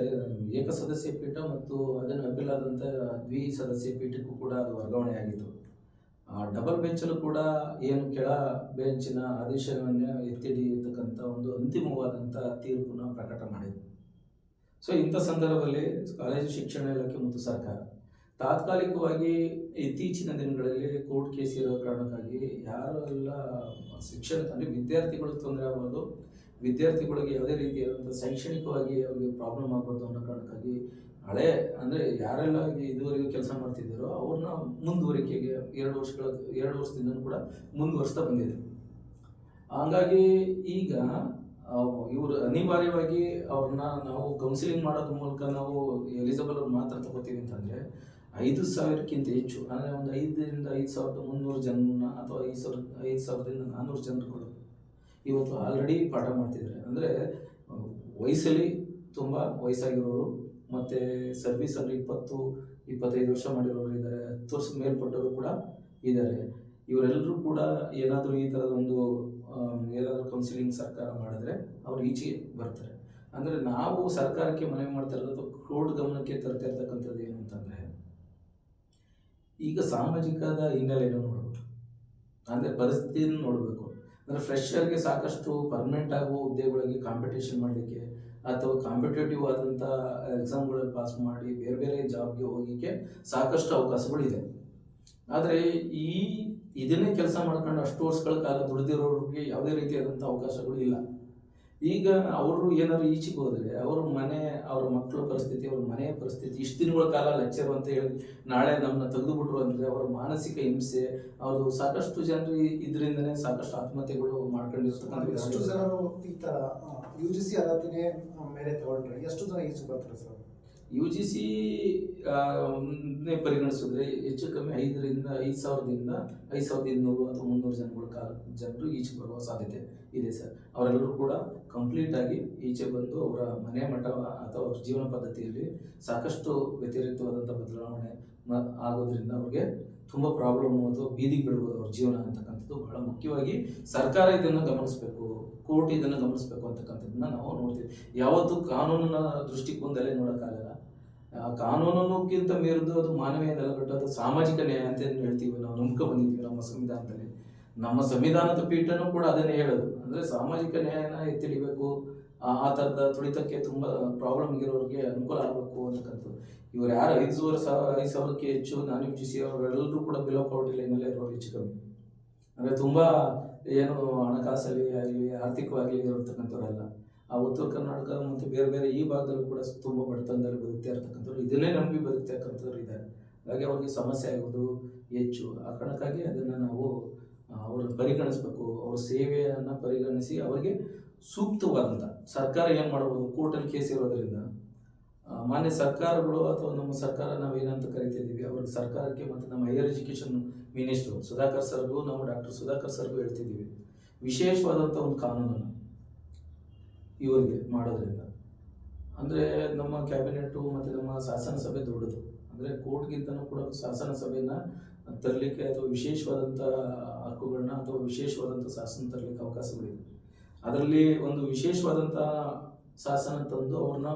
ಏಕಸದಸ್ಯ ಪೀಠ ಮತ್ತು ಅದನ್ನು ಅಪೀಲಾದಂಥ ದ್ವಿ ಸದಸ್ಯ ಪೀಠಕ್ಕೂ ಕೂಡ ಅದು ವರ್ಗಾವಣೆ ಆಗಿತ್ತು. ಡಬಲ್ ಬೆಂಚಲ್ಲೂ ಕೂಡ ಏನು ಕೆಳ ಬೆಂಚಿನ ಆದೇಶವನ್ನು ಎತ್ತಿ ಹಿಡಿಯತಕ್ಕಂಥ ಒಂದು ಅಂತಿಮವಾದಂಥ ತೀರ್ಪನ್ನು ಪ್ರಕಟ ಮಾಡಿದೆ ಸೊ ಇಂಥ ಸಂದರ್ಭದಲ್ಲಿ ಕಾಲೇಜು ಶಿಕ್ಷಣ ಇಲಾಖೆ ಮತ್ತು ಸರ್ಕಾರ ತಾತ್ಕಾಲಿಕವಾಗಿ ಇತ್ತೀಚಿನ ದಿನಗಳಲ್ಲಿ ಕೋರ್ಟ್ ಕೇಸ್ ಇರೋ ಕಾರಣಕ್ಕಾಗಿ ಯಾರೆಲ್ಲ ಶಿಕ್ಷಣ ಅಂದರೆ ವಿದ್ಯಾರ್ಥಿಗಳು ತೊಂದರೆ ಆಗ್ಬೋದು ವಿದ್ಯಾರ್ಥಿಗಳಿಗೆ ಯಾವುದೇ ರೀತಿಯಾದಂಥ ಶೈಕ್ಷಣಿಕವಾಗಿ ಅವರಿಗೆ ಪ್ರಾಬ್ಲಮ್ ಆಗ್ಬಾರ್ದು ಅನ್ನೋ ಕಾರಣಕ್ಕಾಗಿ ಹಳೆ, ಅಂದರೆ ಯಾರೆಲ್ಲ ಇದುವರೆಗೂ ಕೆಲಸ ಮಾಡ್ತಿದ್ದಾರೋ ಅವ್ರನ್ನ ಮುಂದುವರಿಕೆಗೆ ಎರಡು ವರ್ಷಗಳ, ಎರಡು ವರ್ಷದಿಂದ ಕೂಡ ಮುಂದುವರಿಸ್ತಾ ಬಂದಿದೆ. ಹಾಗಾಗಿ ಈಗ ಇವರು ಅನಿವಾರ್ಯವಾಗಿ ಅವ್ರನ್ನ ನಾವು ಕೌನ್ಸಿಲಿಂಗ್ ಮಾಡೋದ್ರ ಮೂಲಕ ನಾವು ಎಲಿಜಿಬಲ್ ಅವ್ರು ಮಾತ್ರ ತಗೋತೀವಿ ಅಂತಂದರೆ ಐದು ಸಾವಿರಕ್ಕಿಂತ ಹೆಚ್ಚು, ಅಂದರೆ ಒಂದು ಐದರಿಂದ ಐದು ಸಾವಿರದ ಮುನ್ನೂರು ಜನ ಅಥವಾ ಐದು ಸಾವಿರದ ಐದು ಸಾವಿರದಿಂದ ನಾನ್ನೂರು ಜನರುಗಳು ಇವತ್ತು ಆಲ್ರೆಡಿ ಪಾಠ ಮಾಡ್ತಿದ್ದಾರೆ. ಅಂದರೆ ವಯಸ್ಸಲ್ಲಿ ತುಂಬ ವಯಸ್ಸಾಗಿರೋರು, ಮತ್ತು ಸರ್ವಿಸಲ್ಲಿ ಇಪ್ಪತ್ತು, ಇಪ್ಪತ್ತೈದು ವರ್ಷ ಮಾಡಿರೋರು ಇದ್ದಾರೆ, ಹತ್ತು ವರ್ಷ ಮೇಲ್ಪಟ್ಟವರು ಕೂಡ ಇದ್ದಾರೆ. ಇವರೆಲ್ಲರೂ ಕೂಡ ಏನಾದರೂ ಈ ಥರದ ಒಂದು ಏನಾದರೂ ಕೌನ್ಸಿಲಿಂಗ್ ಸರ್ಕಾರ ಮಾಡಿದ್ರೆ ಅವ್ರು ಈಚೆಗೆ ಬರ್ತಾರೆ. ಅಂದರೆ ನಾವು ಸರ್ಕಾರಕ್ಕೆ ಮನವಿ ಮಾಡ್ತಾ ಇರೋದು ಕೋರ್ಟ್ ಗಮನಕ್ಕೆ ತರ್ತಾ ಇರ್ತಕ್ಕಂಥದ್ದು ಏನು ಅಂತಂದರೆ ಈಗ ಸಾಮಾಜಿಕದ ಹಿನ್ನೆಲೆಯನ್ನು ನೋಡಬೇಕು. ಅಂದರೆ ಪರಿಸ್ಥಿತಿಯನ್ನು ನೋಡಬೇಕು. ಅಂದರೆ ಫ್ರೆಶರ್ಗೆ ಸಾಕಷ್ಟು ಪರ್ಮನೆಂಟ್ ಆಗುವ ಹುದ್ದೆಗಳಿಗೆ ಕಾಂಪಿಟೇಷನ್ ಮಾಡಲಿಕ್ಕೆ ಅಥವಾ ಕಾಂಪಿಟೇಟಿವ್ ಆದಂಥ ಎಕ್ಸಾಮ್ಗಳಲ್ಲಿ ಪಾಸ್ ಮಾಡಿ ಬೇರೆ ಬೇರೆ ಜಾಬ್ಗೆ ಹೋಗಲಿಕ್ಕೆ ಸಾಕಷ್ಟು ಅವಕಾಶಗಳಿದೆ ಆದರೆ ಈ ಇದನ್ನೇ ಕೆಲಸ ಮಾಡ್ಕೊಂಡು ಅಷ್ಟು ವರ್ಷಗಳ ಕಾಲ ದುಡಿದಿರೋರಿಗೆ ಯಾವುದೇ ರೀತಿಯಾದಂಥ ಅವಕಾಶಗಳು ಇಲ್ಲ. ಈಗ ಅವರು ಏನಾದ್ರು ಈಚೆಗೆ ಹೋದರೆ, ಅವ್ರ ಮನೆ, ಅವ್ರ ಮಕ್ಕಳ ಪರಿಸ್ಥಿತಿ, ಅವ್ರ ಮನೆಯ ಪರಿಸ್ಥಿತಿ, ಇಷ್ಟು ದಿನಗಳ ಕಾಲ ಲೆಕ್ಚರ್ ಅಂತ ಹೇಳಿ ನಾಳೆ ನಮ್ಮನ್ನ ತೆಗೆದುಬಿಟ್ರು ಅಂದರೆ ಅವರ ಮಾನಸಿಕ ಹಿಂಸೆ ಅವರು ಸಾಕಷ್ಟು ಜನರು ಇದರಿಂದನೇ ಸಾಕಷ್ಟು ಆತ್ಮಹತ್ಯೆಗಳು ಮಾಡ್ಕೊಂಡಿರ್ತಕ್ಕಂಥ ಎಷ್ಟು ಜನರು ಈ ತರ ಯು ಜಿ ಸಿ ಅರ್ಹತೆಗೆ ಮೇಲೆ ತಗೊಂಡ್ರೆ ಎಷ್ಟು ಜನ ಈಚೆ ಬರ್ತಾರೆ ಸರ್ ಯು ಜಿ ಸಿ ಪರಿಗಣಿಸಿದ್ರೆ ಹೆಚ್ಚು ಕಮ್ಮಿ ಐದರಿಂದ, ಐದು ಸಾವಿರದಿಂದ, ಐದು ಸಾವಿರದ ಇನ್ನೂರು ಅಥವಾ ಮುನ್ನೂರು ಜನಗಳು ಕಾಲ, ಜನರು ಈಚೆ ಬರುವ ಸಾಧ್ಯತೆ ಇದೆ ಸರ್. ಅವರೆಲ್ಲರೂ ಕೂಡ ಕಂಪ್ಲೀಟಾಗಿ ಈಚೆ ಬಂದು ಅವರ ಮನೆ ಮಠ ಅಥವಾ ಅವ್ರ ಜೀವನ ಪದ್ಧತಿಯಲ್ಲಿ ಸಾಕಷ್ಟು ವ್ಯತಿರಿಕ್ತವಾದಂಥ ಬದಲಾವಣೆ ಆಗೋದ್ರಿಂದ ಅವ್ರಿಗೆ ತುಂಬ ಪ್ರಾಬ್ಲಮ್ ಅಥವಾ ಬೀದಿಗೆ ಬಿಡ್ಬೋದು ಅವ್ರ ಜೀವನ ಅಂತಕ್ಕಂಥದ್ದು. ಬಹಳ ಮುಖ್ಯವಾಗಿ ಸರ್ಕಾರ ಇದನ್ನು ಗಮನಿಸಬೇಕು ಕೋರ್ಟ್ ಇದನ್ನು ಗಮನಿಸಬೇಕು ಅಂತಕ್ಕಂಥದ್ದನ್ನ ನಾವು ನೋಡ್ತೀವಿ. ಯಾವತ್ತೂ ಕಾನೂನಿನ ದೃಷ್ಟಿಕೋನದಲ್ಲೇ ನೋಡೋಕ್ಕಾಗಲ್ಲ. ಆ ಮೀರಿದ್ದು ಮೀರಿದು ಅದು ಮಾನವೀಯ ಅದು ಸಾಮಾಜಿಕ ನ್ಯಾಯ ಅಂತ ಹೇಳ್ತೀವಿ ನಾವು, ನಂಬ್ಕೊ ಬಂದಿದ್ದೀವಿ ನಮ್ಮ ಸಂವಿಧಾನದಲ್ಲಿ. ನಮ್ಮ ಸಂವಿಧಾನದ ಪೀಠನೂ ಕೂಡ ಅದನ್ನೇ ಹೇಳೋದು. ಅಂದರೆ ಸಾಮಾಜಿಕ ನ್ಯಾಯನ ಎತ್ತಿಡಿಬೇಕು ಆ ಥರದ ತುಳಿತಕ್ಕೆ ತುಂಬ ಪ್ರಾಬ್ಲಮ್ ಇರೋರಿಗೆ ಅನುಕೂಲ ಆಗಬೇಕು ಅಂತಕ್ಕಂಥದ್ದು ಇವರು ಯಾರು ಐದು ಸಾವಿರ ಸಾವಿರ ಐದು ಸಾವಿರಕ್ಕೆ ಹೆಚ್ಚು ನಾನ್ ಯು ಜಿ ಸಿ ಅವರೆಲ್ಲರೂ ಕೂಡ ಬಿಲೋ ಪಾವರ್ಟಿ ಲೈನಲ್ಲಿ ಇರೋರು ಹೆಚ್ಚು ಕಮ್ಮಿ. ಅಂದರೆ ತುಂಬ ಏನು ಹಣಕಾಸಲ್ಲಿ ಆಗಲಿ ಆರ್ಥಿಕವಾಗಿ ಇರತಕ್ಕಂಥವ್ರಲ್ಲ. ಆ ಉತ್ತರ ಕರ್ನಾಟಕ ಮತ್ತು ಬೇರೆ ಬೇರೆ ಈ ಭಾಗದಲ್ಲೂ ಕೂಡ ತುಂಬ ಬಡತನದಲ್ಲಿ ಬದುಕ್ತಾ ಇರ್ತಕ್ಕಂಥವ್ರು, ಇದನ್ನೇ ನಂಬಿ ಬದುಕ್ತಕ್ಕಂಥವ್ರು ಇದ್ದಾರೆ. ಹಾಗೆ ಅವ್ರಿಗೆ ಸಮಸ್ಯೆ ಆಗೋದು ಹೆಚ್ಚು. ಆ ಕಾರಣಕ್ಕಾಗಿ ಅದನ್ನು ನಾವು ಅವ್ರನ್ನ ಪರಿಗಣಿಸ್ಬೇಕು. ಅವ್ರ ಸೇವೆಯನ್ನು ಪರಿಗಣಿಸಿ ಅವರಿಗೆ ಸೂಕ್ತವಾದಂಥ ಸರ್ಕಾರ ಏನು ಮಾಡ್ಬೋದು? ಕೋರ್ಟಲ್ಲಿ ಕೇಸ್ ಇರೋದರಿಂದ ಮಾನ್ಯ ಸರ್ಕಾರಗಳು ಅಥವಾ ನಮ್ಮ ಸರ್ಕಾರ ನಾವು ಏನಂತ ಕರಿತಿದ್ದೀವಿ, ಅವ್ರಿಗೆ ಸರ್ಕಾರಕ್ಕೆ ಮತ್ತು ನಮ್ಮ ಹೈಯರ್ ಎಜುಕೇಷನ್ ಮಿನಿಸ್ಟ್ರು ಸುಧಾಕರ್ ಸರ್ಗೂ, ನಾವು ಡಾಕ್ಟರ್ ಸುಧಾಕರ್ ಸರ್ಗೂ ಹೇಳ್ತಿದ್ದೀವಿ ವಿಶೇಷವಾದಂಥ ಒಂದು ಕಾನೂನನ್ನು ಇವರಿಗೆ ಮಾಡೋದ್ರಿಂದ. ಅಂದರೆ ನಮ್ಮ ಕ್ಯಾಬಿನೆಟ್ಟು ಮತ್ತು ನಮ್ಮ ಶಾಸನ ಸಭೆ ದೊಡ್ಡದು. ಅಂದರೆ ಕೋರ್ಟ್ಗಿಂತನೂ ಕೂಡ ಶಾಸನ ಸಭೆನ ತರಲಿಕ್ಕೆ ಅಥವಾ ವಿಶೇಷವಾದಂಥ ಹಕ್ಕುಗಳನ್ನ ಅಥವಾ ವಿಶೇಷವಾದಂಥ ಶಾಸನ ತರಲಿಕ್ಕೆ ಅವಕಾಶಗಳಿದೆ. ಅದರಲ್ಲಿ ಒಂದು ವಿಶೇಷವಾದಂತಹ ಶಾಸನ ತಂದು ಅವ್ರನ್ನ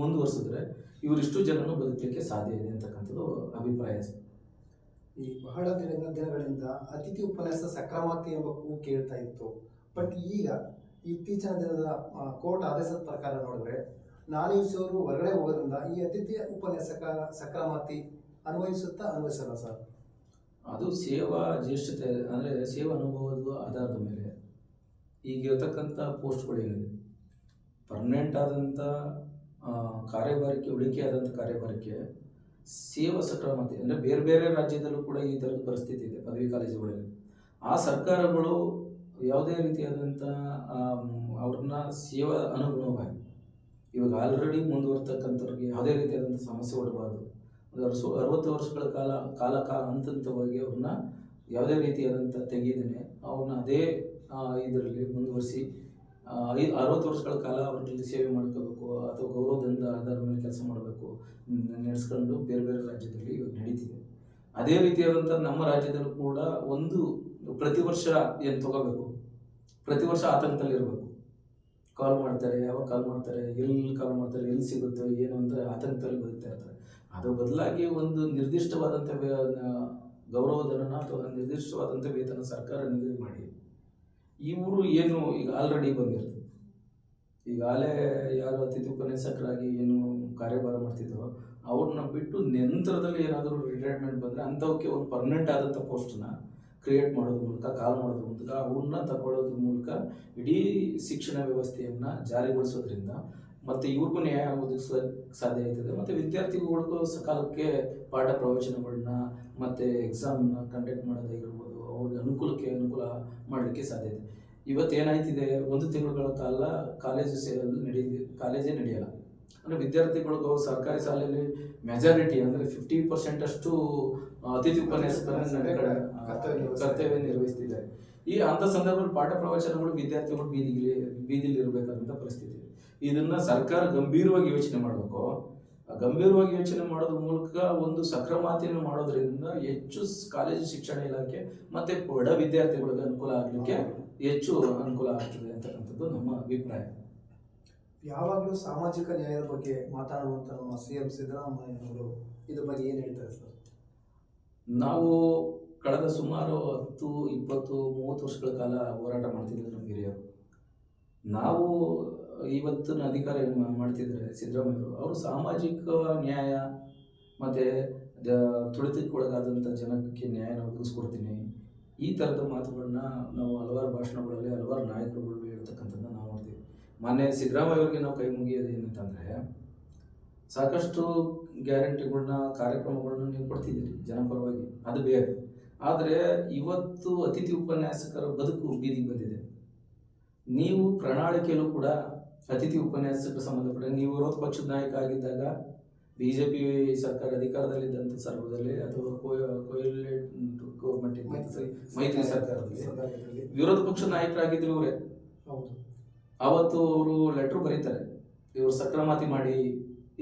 ಮುಂದುವರಿಸಿದ್ರೆ ಇವರಿಷ್ಟು ಜನರನ್ನು ಬದುಕಲಿಕ್ಕೆ ಸಾಧ್ಯ ಇದೆ ಅಂತಕ್ಕಂಥದ್ದು ಅಭಿಪ್ರಾಯ. ಈ ಬಹಳ ದಿನದ ದಿನಗಳಿಂದ ಅತಿಥಿ ಉಪನ್ಯಾಸ ಸಕ್ರಮಾತಿ ಎಂಬ ಕೂಗು ಕೇಳ್ತಾ ಇತ್ತು. ಬಟ್ ಈಗ ಇತ್ತೀಚಿನ ದಿನದ ಕೋರ್ಟ್ ಆದೇಶದ ಪ್ರಕಾರ ನೋಡಿದ್ರೆ ನಾನ್ ಅವರು ಹೊರಗಡೆ ಹೋಗೋದ್ರಿಂದ ಈ ಅತಿಥಿ ಉಪನ್ಯಾಸಕ ಸಕ್ರಮಾತಿ ಅನ್ವಯಿಸುತ್ತಾ ಅನ್ವಯಿಸಲ್ಲ ಸರ್? ಅದು ಸೇವಾ ಜ್ಯೇಷ್ಠತೆ ಅಂದರೆ ಸೇವಾ ಅನುಭವದ ಆಧಾರದ ಮೇಲೆ. ಈಗಿರತಕ್ಕಂಥ ಪೋಸ್ಟ್ಗಳೇನಿದೆ ಪರ್ಮನೆಂಟ್ ಆದಂಥ ಕಾರ್ಯಭಾರಕ್ಕೆ ಉಳಿಕೆ ಆದಂಥ ಕಾರ್ಯಭಾರಕ್ಕೆ ಸೇವಾ ಸಕ್ರಮತೆ ಅಂದರೆ ಬೇರೆ ಬೇರೆ ರಾಜ್ಯದಲ್ಲೂ ಕೂಡ ಈ ಥರದ ಪರಿಸ್ಥಿತಿ ಇದೆ, ಪದವಿ ಕಾಲೇಜುಗಳಲ್ಲಿ. ಆ ಸರ್ಕಾರಗಳು ಯಾವುದೇ ರೀತಿಯಾದಂಥ ಅವ್ರನ್ನ ಸೇವಾ ಅನುಗುಣವಾಗಿ, ಇವಾಗ ಆಲ್ರೆಡಿ ಮುಂದುವರ್ತಕ್ಕಂಥವ್ರಿಗೆ ಯಾವುದೇ ರೀತಿಯಾದಂಥ ಸಮಸ್ಯೆ ಕೊಡಬಾರ್ದು ಒಂದು ಅರವತ್ತು ವರ್ಷಗಳ ಕಾಲ ಕಾಲ ಕಾಲ ಹಂತ ಹಂತವಾಗಿ ಅವ್ರನ್ನ ಯಾವುದೇ ರೀತಿಯಾದಂಥ ತೆಗೆದನೆ, ಅವ್ರನ್ನ ಅದೇ ಇದರಲ್ಲಿ ಮುಂದುವರಿಸಿ ಐ, ಅರವತ್ತು ವರ್ಷಗಳ ಕಾಲ ಅವ್ರಲ್ಲಿ ಸೇವೆ ಮಾಡ್ಕೋಬೇಕು, ಅಥವಾ ಗೌರವದಿಂದ ಆಧಾರದ ಮೇಲೆ ಕೆಲಸ ಮಾಡಬೇಕು ನಡೆಸ್ಕೊಂಡು ಬೇರೆ ಬೇರೆ ರಾಜ್ಯದಲ್ಲಿ ಇವಾಗ ನಡೀತಿದೆ. ಅದೇ ರೀತಿಯಾದಂಥ ನಮ್ಮ ರಾಜ್ಯದಲ್ಲೂ ಕೂಡ ಒಂದು ಪ್ರತಿ ವರ್ಷ ಏನು ತಗೋಬೇಕು? ಪ್ರತಿ ವರ್ಷ ಆತಂಕದಲ್ಲಿ ಇರಬೇಕು. ಕಾಲ್ ಮಾಡ್ತಾರೆ, ಯಾವಾಗ ಕಾಲ್ ಮಾಡ್ತಾರೆ, ಎಲ್ಲಿ ಕಾಲ್ ಮಾಡ್ತಾರೆ, ಎಲ್ಲಿ ಸಿಗುತ್ತೋ, ಏನು ಅಂತ ಆತಂಕದಲ್ಲಿ ಬದುಕ್ತಾ ಇರ್ತಾರೆ. ಅದರ ಬದಲಾಗಿ ಒಂದು ನಿರ್ದಿಷ್ಟವಾದಂಥ ಗೌರವಧನ ಅಥವಾ ನಿರ್ದಿಷ್ಟವಾದಂಥ ವೇತನ ಸರ್ಕಾರ ನಿಗದಿ ಮಾಡಿ. ಇವರು ಏನು ಈಗ ಆಲ್ರೆಡಿ ಬಂದಿರ್ತದೆ. ಈಗಾಗಲೇ ಯಾರು ಅತಿಥಿ ಉಪನ್ಯಾಸಕರಾಗಿ ಏನು ಕಾರ್ಯಭಾರ ಮಾಡ್ತಿದ್ರು ಅವ್ರನ್ನ ಬಿಟ್ಟು ನಂತರದಲ್ಲಿ ಏನಾದರೂ ರಿಟೈರ್ಮೆಂಟ್ ಬಂದರೆ ಅಂಥವಕ್ಕೆ ಒಂದು ಪರ್ಮನೆಂಟ್ ಆದಂಥ ಪೋಸ್ಟನ್ನ ಕ್ರಿಯೇಟ್ ಮಾಡೋದ್ರ ಮೂಲಕ ಕಾಲ್ ಮಾಡೋದ್ರ ಮೂಲಕ, ಅವ್ರನ್ನ ತಗೊಳ್ಳೋದ್ರ ಮೂಲಕ ಇಡೀ ಶಿಕ್ಷಣ ವ್ಯವಸ್ಥೆಯನ್ನು ಜಾರಿಗೊಳಿಸೋದ್ರಿಂದ ಮತ್ತು ಇವ್ರಿಗೂ ನ್ಯಾಯ ಒದಗಿಸೋ ಸಾಧ್ಯ ಆಯ್ತದೆ ಮತ್ತು ವಿದ್ಯಾರ್ಥಿಗಳಿಗೂ ಸಕಾಲಕ್ಕೆ ಪಾಠ ಪ್ರವಚನಗಳನ್ನ ಮತ್ತು ಎಕ್ಸಾಮ್ನ ಕಂಡಕ್ಟ್ ಮಾಡೋದಾಗಿರ್ಬೋದು ಅವ್ರಿಗೆ ಅನುಕೂಲಕ್ಕೆ ಅನುಕೂಲ ಮಾಡಲಿಕ್ಕೆ ಸಾಧ್ಯ ಇದೆ. ಇವತ್ತು ಏನಾಯ್ತಿದೆ? ಒಂದು ತಿಂಗಳುಗಳ ಕಾಲ ಕಾಲೇಜು ಸೇರಲು ನಡೆಯ ಕಾಲೇಜೇ ನಡೆಯಲ್ಲ. ಅಂದರೆ ವಿದ್ಯಾರ್ಥಿಗಳಿಗೂ ಸರ್ಕಾರಿ ಶಾಲೆಯಲ್ಲಿ ಮೆಜಾರಿಟಿ ಅಂದರೆ ಫಿಫ್ಟಿ ಪರ್ಸೆಂಟ್ ಅಷ್ಟು ಅತಿಥಿ ಉಪನ್ಯಾಸಕರನ್ನು ಕರ್ತವ್ಯ ನಿರ್ವಹಿಸ್ತಿದ್ದಾರೆ. ಈ ಅಂಥ ಸಂದರ್ಭದಲ್ಲಿ ಪಾಠ ಪ್ರವಚನಗಳು ವಿದ್ಯಾರ್ಥಿಗಳು ಬೀದಿಗೆ ಬೀದಿಲಿ ಇರಬೇಕಾದಂಥ ಪರಿಸ್ಥಿತಿ ಇದನ್ನ ಸರ್ಕಾರ ಗಂಭೀರವಾಗಿ ಯೋಚನೆ ಮಾಡಬೇಕು? ಗಂಭೀರವಾಗಿ ಯೋಚನೆ ಮಾಡೋದ್ರ ಮೂಲಕ ಒಂದು ಸಕ್ರಮಾತಿಯನ್ನು ಮಾಡೋದ್ರಿಂದ ಹೆಚ್ಚು ಕಾಲೇಜು ಶಿಕ್ಷಣ ಇಲಾಖೆ ಮತ್ತೆ ಬಡ ವಿದ್ಯಾರ್ಥಿಗಳಿಗೆ ಅನುಕೂಲ ಆಗಲಿಕ್ಕೆ ಹೆಚ್ಚು ಅನುಕೂಲ ಆಗ್ತದೆ ಅಂತಕ್ಕಂಥದ್ದು ನಮ್ಮ ಅಭಿಪ್ರಾಯ. ಯಾವಾಗಲೂ ಸಾಮಾಜಿಕ ನ್ಯಾಯದ ಬಗ್ಗೆ ಮಾತಾಡುವಂಥ ನಮ್ಮ ಸಿ ಎಂ ಸಿದ್ದರಾಮಯ್ಯನವರು ಇದ್ರ ಬಗ್ಗೆ ಏನು ಹೇಳ್ತಾರೆ ಸರ್? ನಾವು ಕಳೆದ ಸುಮಾರು ಹತ್ತು ಇಪ್ಪತ್ತು ಮೂವತ್ತು ವರ್ಷಗಳ ಕಾಲ ಹೋರಾಟ ಮಾಡ್ತಿದ್ರು ನಮ್ಮ ಹಿರಿಯರು. ನಾವು ಇವತ್ತಿನ ಅಧಿಕಾರ ಏನು ಮಾಡ್ತಿದ್ದಾರೆ ಸಿದ್ದರಾಮಯ್ಯರು ಅವರು ಸಾಮಾಜಿಕ ನ್ಯಾಯ ಮತ್ತು ತುಳಿತಕ್ಕೊಳಗಾದಂಥ ಜನಕ್ಕೆ ನ್ಯಾಯನ ಒದಗಿಸ್ಕೊಡ್ತೀನಿ. ಈ ಥರದ ಮಾತುಗಳನ್ನ ನಾವು ಹಲವಾರು ಭಾಷಣಗಳಲ್ಲಿ ಹಲವಾರು ನಾಯಕರುಗಳು ಹೇಳ್ತಕ್ಕಂಥದ್ದನ್ನ ನಾವು ನೋಡ್ತೀವಿ. ಮಾನ್ಯ ಸಿದ್ದರಾಮಯ್ಯವ್ರಿಗೆ ನಾವು ಕೈ ಮುಗಿಯೋದು ಏನಂತಂದರೆ, ಸಾಕಷ್ಟು ಗ್ಯಾರಂಟಿಗಳನ್ನ, ಕಾರ್ಯಕ್ರಮಗಳನ್ನ ನೀವು ಕೊಡ್ತಿದ್ದೀರಿ ಜನಪರವಾಗಿ ಅದು ಬೇರೆ ಆದರೆ ಇವತ್ತು ಅತಿಥಿ ಉಪನ್ಯಾಸಕರ ಬದುಕು ಬೀದಿಗೆ ಬಂದಿದೆ. ನೀವು ಪ್ರಣಾಳಿಕೆಯಲ್ಲೂ ಕೂಡ ಅತಿಥಿ ಉಪನ್ಯಾಸಕ್ಕೆ ಸಂಬಂಧಪಟ್ಟ ನೀವು ವಿರೋಧ ಪಕ್ಷದ ನಾಯಕ ಆಗಿದ್ದಾಗ ಬಿ ಜೆ ಪಿ ಸರ್ಕಾರ ಅಧಿಕಾರದಲ್ಲಿದ್ದಂಥ ಸಂದರ್ಭದಲ್ಲಿ ಅಥವಾ ಗೌರ್ಮೆಂಟ್ ಮೈತ್ರಿ ಸರ್ಕಾರದಲ್ಲಿ ಸರ್ಕಾರದಲ್ಲಿ ವಿರೋಧ ಪಕ್ಷದ ನಾಯಕರಾಗಿದ್ರು ಇವರೇ ಹೌದು. ಅವತ್ತು ಅವರು ಲೆಟ್ರ್ ಬರೀತಾರೆ. ಇವರು ಸಕ್ರಮಾತಿ ಮಾಡಿ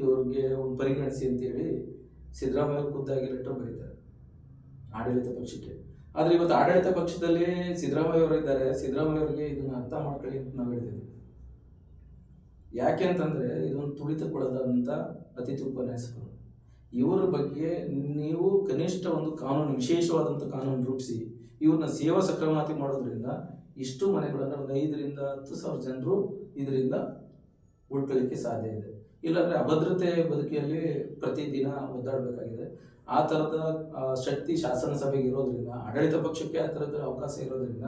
ಇವ್ರಿಗೆ ಒಂದು ಪರಿಗಣಿಸಿ ಅಂತೇಳಿ ಸಿದ್ದರಾಮಯ್ಯ ಖುದ್ದಾಗಿ ಲೆಟರ್ ಬರೀತಾರೆ. ಆಡಳಿತ ಪಕ್ಷಕ್ಕೆ. ಆದರೆ ಇವತ್ತು ಆಡಳಿತ ಪಕ್ಷದಲ್ಲಿ ಸಿದ್ದರಾಮಯ್ಯ ಅವರು ಇದ್ದಾರೆ ಸಿದ್ದರಾಮಯ್ಯ ಅವರಿಗೆ ಇದನ್ನು ಅರ್ಥ ಮಾಡ್ಕೊಳ್ಳಿ ಅಂತ ನಾವು ಹೇಳ್ತೀವಿ ಯಾಕೆ ಅಂತಂದರೆ ಇದೊಂದು ಅತಿ ಅತಿಥಿ ಹೆಸರು ಇವರ ಬಗ್ಗೆ ನೀವು ಕನಿಷ್ಠ ಒಂದು ಕಾನೂನು ವಿಶೇಷವಾದಂಥ ಕಾನೂನು ರೂಪಿಸಿ ಇವ್ರನ್ನ ಸೇವಾ ಸಕ್ರಮಾತಿ ಮಾಡೋದ್ರಿಂದ ಇಷ್ಟು ಮನೆಗಳನ್ನು ಒಂದು ಐದರಿಂದ ಹತ್ತು ಸಾವಿರ ಜನರು ಇದರಿಂದ ಉಳ್ಕೊಳ್ಳಿಕ್ಕೆ ಸಾಧ್ಯ ಇದೆ. ಇಲ್ಲಾಂದರೆ ಅಭದ್ರತೆ ಬದುಕಿಯಲ್ಲಿ ಪ್ರತಿದಿನ ಒದ್ದಾಡಬೇಕಾಗಿದೆ. ಆ ಥರದ ಶಕ್ತಿ ಶಾಸನ ಸಭೆಗೆ ಇರೋದ್ರಿಂದ ಆಡಳಿತ ಪಕ್ಷಕ್ಕೆ ಆ ಥರದ ಅವಕಾಶ ಇರೋದ್ರಿಂದ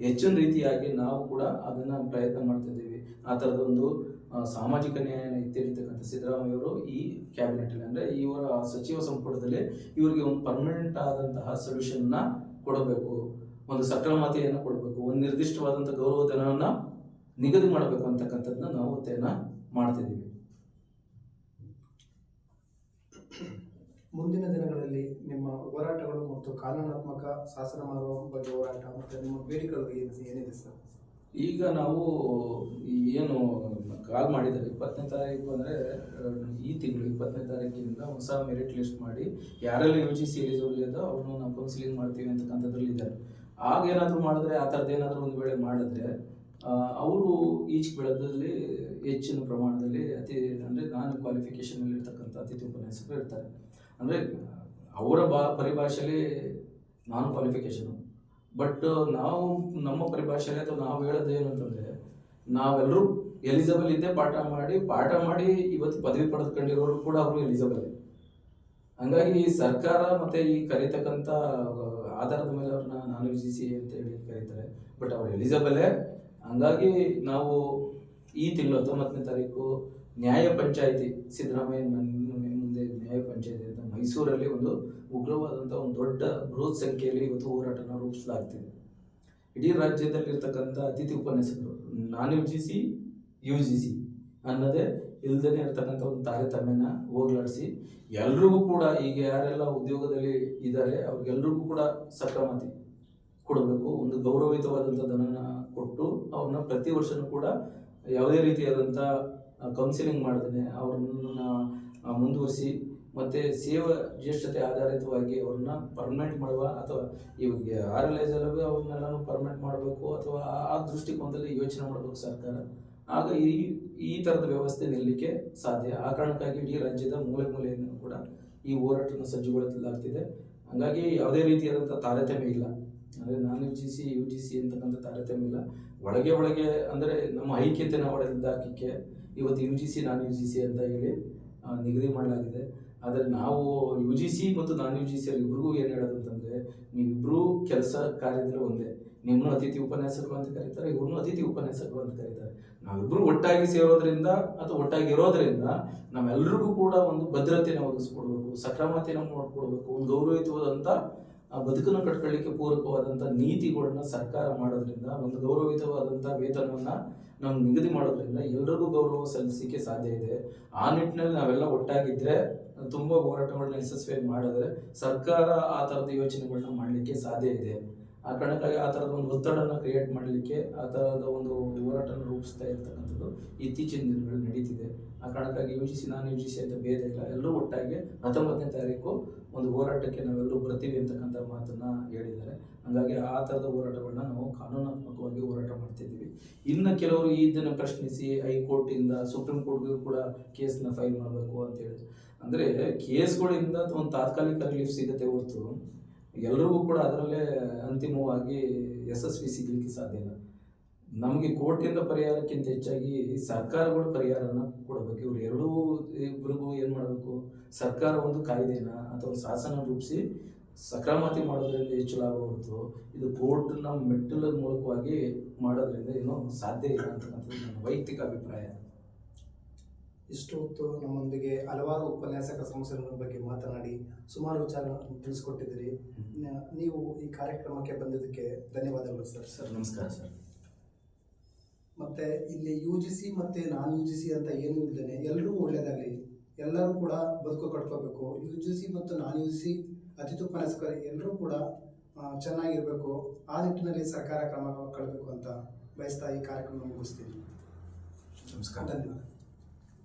ಹೆಚ್ಚಿನ ರೀತಿಯಾಗಿ ನಾವು ಕೂಡ ಅದನ್ನು ಪ್ರಯತ್ನ ಮಾಡ್ತಿದ್ದೀವಿ. ಆ ಥರದೊಂದು ಆ, ಸಾಮಾಜಿಕ ನ್ಯಾಯನ ಎತ್ತಿಡಿತಕ್ಕಂಥ ಸಿದ್ದರಾಮಯ್ಯ ಅವರು ಈ ಕ್ಯಾಬಿನೆಟಲ್ಲಿ ಅಂದರೆ ಇವರ ಸಚಿವ ಸಂಪುಟದಲ್ಲಿ ಇವರಿಗೆ ಒಂದು ಪರ್ಮನೆಂಟ್ ಆದಂತಹ ಸೊಲ್ಯೂಷನ್ನ ಕೊಡಬೇಕು. ಒಂದು ಸಕ್ರಮತೆಯನ್ನು ಕೊಡಬೇಕು. ಒಂದು ನಿರ್ದಿಷ್ಟವಾದಂಥ ಗೌರವಧನವನ್ನು ನಿಗದಿ ಮಾಡಬೇಕು ಅಂತಕ್ಕಂಥದ್ದನ್ನ ನಾವು ಒತ್ತಾಯನ ಮಾಡ್ತಿದ್ದೀವಿ. ಮುಂದಿನ ದಿನಗಳಲ್ಲಿ ನಿಮ್ಮ ಹೋರಾಟಗಳು ಮತ್ತು ಕಾನೂನಾತ್ಮಕ ಶಾಸನ ಮಾಡುವ ಬಗ್ಗೆ ಹೋರಾಟ ಮತ್ತು ನಿಮ್ಮ ಬೇಡಿಕೆಗಳು ಏನಿದೆ ಸರ್? ಈಗ ನಾವು ಏನು ಕಾಲ್ ಮಾಡಿದ್ದಾರೆ, ಇಪ್ಪತ್ತನೇ ತಾರೀಕು ಅಂದರೆ, ಈ ತಿಂಗಳು, ಇಪ್ಪತ್ತನೇ ತಾರೀಕಿನಿಂದ ಹೊಸ ಮೆರಿಟ್ ಲಿಸ್ಟ್ ಮಾಡಿ, ಯಾರೆಲ್ಲ ಯು ಜಿ ಸಿ ಎಲಿಜಿಬಲ್ ಅವ್ರನ್ನ ನಾವು ಕೌನ್ಸಿಲಿಂಗ್ ಮಾಡ್ತೀವಿ ಅಂತಕ್ಕಂಥದ್ರಲ್ಲಿ ಇದ್ದಾರೆ. ಆಗ ಏನಾದರೂ ಮಾಡಿದ್ರೆ, ಆ ಥರದ್ದು ಏನಾದರೂ ಒಂದು ವೇಳೆ ಮಾಡಿದ್ರೆ ಅವರು ಈಚ್ ಬೆಳೆದಲ್ಲಿ ಹೆಚ್ಚಿನ ಪ್ರಮಾಣದಲ್ಲಿ ಅತಿ, ಅಂದರೆ ನಾನ್ ಕ್ವಾಲಿಫಿಕೇಷನಲ್ಲಿ ಇರ್ತಕ್ಕಂಥ ಅತಿಥಿ ಉಪನ್ಯಾಸಕರು ಇರ್ತಾರೆ ಅಂದರೆ, ಅವರ ಬಾ ಪರಿಭಾಷೆಯಲ್ಲಿ ನಾನ್ ಕ್ವಾಲಿಫಿಕೇಷನು ಬಟ್ ನಾವು ನಮ್ಮ ಪರಿಭಾಷೆಯಲ್ಲಿ ಅಥವಾ ನಾವು ಹೇಳೋದು ಏನು ಅಂತಂದ್ರೆ, ನಾವೆಲ್ಲರೂ ಎಲಿಜಬಲ್ ಇದ್ದೇ ಪಾಠ ಮಾಡಿ ಪಾಠ ಮಾಡಿ ಇವತ್ತು ಪದವಿ ಪಡೆದುಕೊಂಡಿರೋರು ಕೂಡ ಅವರು ಎಲಿಜಿಬಲ್. ಹಂಗಾಗಿ ಸರ್ಕಾರ ಮತ್ತೆ ಈ ಕರೀತಕ್ಕಂಥ ಆಧಾರದ ಮೇಲೆ ಅವ್ರನ್ನ ನಾನ್ ಜಿ ಸಿ ಅಂತ ಹೇಳಿ ಕರೀತಾರೆ. ಬಟ್ ಅವ್ರು ಎಲಿಜಿಬಲೇ ಹಂಗಾಗಿ ನಾವು ಈ ತಿಂಗಳು ಹತ್ತೊಂಬತ್ತನೇ ತಾರೀಕು ನ್ಯಾಯ ಪಂಚಾಯಿತಿ, ಸಿದ್ದರಾಮಯ್ಯ ಮುಂದೆ ನ್ಯಾಯ ಪಂಚಾಯಿತಿ ಮೈಸೂರಲ್ಲಿ ಒಂದು ಉಗ್ರವಾದಂಥ ಒಂದು ದೊಡ್ಡ ಬೃಹತ್ ಸಂಖ್ಯೆಯಲ್ಲಿ ಇವತ್ತು ಹೋರಾಟನ ರೂಪಿಸಲಾಗ್ತಿದೆ. ಇಡೀ ರಾಜ್ಯದಲ್ಲಿರ್ತಕ್ಕಂಥ ಅತಿಥಿ ಉಪನ್ಯಾಸಕರು, non U G C U G C ಅನ್ನೋದೇ ಇಲ್ದೇ ಇರ್ತಕ್ಕಂಥ ಒಂದು ತಾರತಮ್ಯನ ಹೋಗ್ಲಾಡಿಸಿ, ಎಲ್ರಿಗೂ ಕೂಡ ಈಗ ಯಾರೆಲ್ಲ ಉದ್ಯೋಗದಲ್ಲಿ ಇದ್ದಾರೆ, ಅವ್ರಿಗೆಲ್ರಿಗೂ ಕೂಡ ಸಕ್ರಮತಿ ಕೊಡಬೇಕು, ಒಂದು ಗೌರವಯುತವಾದಂಥ ಧನನ ಕೊಟ್ಟು ಅವ್ರನ್ನ ಪ್ರತಿ ವರ್ಷನೂ ಕೂಡ ಯಾವುದೇ ರೀತಿಯಾದಂಥ ಕೌನ್ಸಿಲಿಂಗ್ ಮಾಡದೇ ಅವ್ರನ್ನ ಮುಂದುವರಿಸಿ ಮತ್ತು ಸೇವಾ ಜ್ಯೇಷ್ಠತೆ ಆಧಾರಿತವಾಗಿ ಅವ್ರನ್ನ ಪರ್ಮನೆಂಟ್ ಮಾಡುವ ಅಥವಾ ಇವಾಗ ಆರ್ ಎಲ್ ಐಸಲ್ಲೂ ಅವ್ರನ್ನೆಲ್ಲನೂ ಪರ್ಮನೆಂಟ್ ಮಾಡಬೇಕು ಅಥವಾ ಆ- ದೃಷ್ಟಿಕೋನದಲ್ಲಿ ಯೋಚನೆ ಮಾಡಬೇಕು ಸರ್ಕಾರ. ಆಗ ಈ ಈ ಥರದ ವ್ಯವಸ್ಥೆ ನಿಲ್ಲಲಿಕ್ಕೆ ಸಾಧ್ಯ. ಆ ಕಾರಣಕ್ಕಾಗಿ ಇಡೀ ರಾಜ್ಯದ ಮೂಲೆ ಮೂಲೆಯನ್ನು ಕೂಡ ಈ ಹೋರಾಟವನ್ನು ಸಜ್ಜುಗೊಳಿಸಲಾಗ್ತಿದೆ. ಹಾಗಾಗಿ ಯಾವುದೇ ರೀತಿಯಾದಂಥ ತಾರತಮ್ಯ ಇಲ್ಲ. ಅಂದರೆ non U G C U G C ಅಂತಕ್ಕಂಥ ತಾರತಮ್ಯ ಇಲ್ಲ. ಒಳಗೆ ಒಳಗೆ ಅಂದರೆ ನಮ್ಮ ಐಕ್ಯತೆನ ಒಡೆದಾಕಕ್ಕೆ ಇವತ್ತು U G C non U G C ಅಂತ ಹೇಳಿ ನಿಗದಿ ಮಾಡಲಾಗಿದೆ. ಆದರೆ ನಾವು ಯು ಜಿ ಸಿ ಮತ್ತು ನಾನ್ ಯು ಜಿ ಸಿ ಇಬ್ಬರಿಗೂ ಏನು ಹೇಳೋದು ಅಂತಂದರೆ ನೀವಿಬ್ಬರೂ ಕೆಲಸ ಕಾರ್ಯದಲ್ಲಿ ಒಂದೇ. ನಿಮ್ಮನ್ನು ಅತಿಥಿ ಉಪನ್ಯಾಸಕರು ಅಂತ ಕರೀತಾರೆ, ಇವ್ರನ್ನೂ ಅತಿಥಿ ಉಪನ್ಯಾಸಕರು ಅಂತ ಕರೀತಾರೆ. ನಾವಿಬ್ಬರು ಒಟ್ಟಾಗಿ ಸೇರೋದ್ರಿಂದ ಅಥವಾ ಒಟ್ಟಾಗಿ ಇರೋದ್ರಿಂದ ನಮ್ಮೆಲ್ರಿಗೂ ಕೂಡ ಒಂದು ಭದ್ರತೆಯನ್ನು ಒದಗಿಸ್ಕೊಡ್ಬೇಕು ಸಕ್ರಮತೆಯನ್ನು ನೋಡ್ಕೊಡ್ಬೇಕು ಒಂದು ಗೌರವಯುತವಾದಂಥ ಆ ಬದುಕನ್ನು ಕಟ್ಕೊಳ್ಳಿಕ್ಕೆ ಪೂರಕವಾದಂಥ ನೀತಿಗಳನ್ನ ಸರ್ಕಾರ ಮಾಡೋದ್ರಿಂದ, ಒಂದು ಗೌರವಯುತವಾದಂಥ ವೇತನವನ್ನು ನಾವು ನಿಗದಿ ಮಾಡೋದ್ರಿಂದ ಎಲ್ರಿಗೂ ಗೌರವ ಸಲ್ಲಿಸಲಿಕ್ಕೆ ಸಾಧ್ಯ ಇದೆ. ಆ ನಿಟ್ಟಿನಲ್ಲಿ ನಾವೆಲ್ಲ ಒಟ್ಟಾಗಿದ್ರೆ ತುಂಬ ಹೋರಾಟಗಳನ್ನ ಯಶಸ್ವಿಯಾಗಿ ಮಾಡಿದ್ರೆ ಸರ್ಕಾರ ಆ ಥರದ ಯೋಚನೆಗಳನ್ನ ಮಾಡಲಿಕ್ಕೆ ಸಾಧ್ಯ ಇದೆ. ಆ ಕಾರಣಕ್ಕಾಗಿ ಆ ಥರದ ಒಂದು ಒತ್ತಡನ ಕ್ರಿಯೇಟ್ ಮಾಡಲಿಕ್ಕೆ ಆ ಥರದ ಒಂದು ಹೋರಾಟನ ರೂಪಿಸ್ತಾ ಇರ್ತಕ್ಕಂಥದ್ದು ಇತ್ತೀಚಿನ ದಿನಗಳು ನಡೀತಿದೆ. ಆ ಕಾರಣಕ್ಕಾಗಿ ಯು ಜಿ ಸಿ ನಾನ್ ಅಂತ ಭೇದ ಇಲ್ಲ. ಎಲ್ಲರೂ ಒಟ್ಟಾಗಿ ಹತ್ತೊಂಬತ್ತನೇ ತಾರೀಕು ಒಂದು ಹೋರಾಟಕ್ಕೆ ನಾವೆಲ್ಲರೂ ಬರ್ತೀವಿ ಅಂತಕ್ಕಂಥ ಮಾತನ್ನ ಹೇಳಿದ್ದಾರೆ. ಹಾಗಾಗಿ ಆ ಥರದ ಹೋರಾಟಗಳನ್ನ ನಾವು ಕಾನೂನಾತ್ಮಕವಾಗಿ ಹೋರಾಟ ಮಾಡ್ತಿದ್ದೀವಿ. ಇನ್ನು ಕೆಲವರು ಈ ದಿನ ಪ್ರಶ್ನಿಸಿ ಹೈಕೋರ್ಟಿಂದ, ಸುಪ್ರೀಂ ಕೋರ್ಟ್ಗೂ ಕೂಡ ಕೇಸ್ನ ಫೈಲ್ ಮಾಡಬೇಕು ಅಂತ ಹೇಳಿ ಅಂದರೆ ಕೇಸ್ಗಳಿಂದ ಒಂದು ತಾತ್ಕಾಲಿಕ ರಿಲೀಫ್ ಸಿಗುತ್ತೆ ಹೊರತು ಎಲ್ಲರಿಗೂ ಕೂಡ ಅದರಲ್ಲೇ ಅಂತಿಮವಾಗಿ ಯಶಸ್ವಿ ಸಿಗಲಿಕ್ಕೆ ಸಾಧ್ಯ ಇಲ್ಲ. ನಮಗೆ ಕೋರ್ಟಿಂದ ಪರಿಹಾರಕ್ಕಿಂತ ಹೆಚ್ಚಾಗಿ ಸರ್ಕಾರಗಳು ಪರಿಹಾರನ ಕೊಡಬೇಕು. ಇವ್ರು ಎರಡೂ ಇಬ್ಬರಿಗೂ ಏನು ಮಾಡಬೇಕು? ಸರ್ಕಾರ ಒಂದು ಕಾಯ್ದೆನ ಅಥವಾ ಶಾಸನ ರೂಪಿಸಿ ಸಕ್ರಮತೆ ಮಾಡೋದ್ರಿಂದ ಹೆಚ್ಚು ಲಾಭ ಹೊರತು ಇದು ಕೋರ್ಟ್ನ ಮೆಟ್ಟಲ ಮೂಲಕವಾಗಿ ಮಾಡೋದ್ರಿಂದ ಏನೋ ಸಾಧ್ಯ ಇಲ್ಲ ಅಂತಕ್ಕಂಥದ್ದು ನನ್ನ ವೈಯಕ್ತಿಕ ಅಭಿಪ್ರಾಯ. ಇಷ್ಟು ಹೊತ್ತು ನಮ್ಮೊಂದಿಗೆ ಹಲವಾರು ಉಪನ್ಯಾಸಕ ಸಮಸ್ಯೆಗಳ ಬಗ್ಗೆ ಮಾತನಾಡಿ ಸುಮಾರು ವಿಚಾರ ತಿಳಿಸ್ಕೊಟ್ಟಿದ್ದೀರಿ. ನೀವು ಈ ಕಾರ್ಯಕ್ರಮಕ್ಕೆ ಬಂದಿದ್ದಕ್ಕೆ ಧನ್ಯವಾದಗಳು ಸರ್. ಸರ್ ನಮಸ್ಕಾರ ಸರ್. ಮತ್ತೆ ಇಲ್ಲಿ ಯು ಜಿ ಸಿ ಮತ್ತೆ ನಾನ್ ಯು ಜಿ ಸಿ ಅಂತ ಏನು ಇಲ್ದೇನೆ ಎಲ್ಲರೂ ಒಳ್ಳೆಯದಾಗಲಿ ಎಲ್ಲರೂ ಕೂಡ ಬದುಕು ಕಟ್ಕೋಬೇಕು. ಯು ಜಿ ಸಿ ಮತ್ತು ನಾನ್ ಯು ಜಿ ಸಿ ಅತಿಥಿ ಉಪನ್ಯಾಸಕರು ಎಲ್ಲರೂ ಕೂಡ ಚೆನ್ನಾಗಿರಬೇಕು ಚೆನ್ನಾಗಿರ್ಬೇಕು. ಆ ನಿಟ್ಟಿನಲ್ಲಿ ಸರ್ಕಾರ ಕ್ರಮ ಕಳಬೇಕು ಅಂತ ಬಯಸ್ತಾ ಈ ಕಾರ್ಯಕ್ರಮ ಮುಗಿಸ್ತೀನಿ. ನಮಸ್ಕಾರ. ಧನ್ಯವಾದ.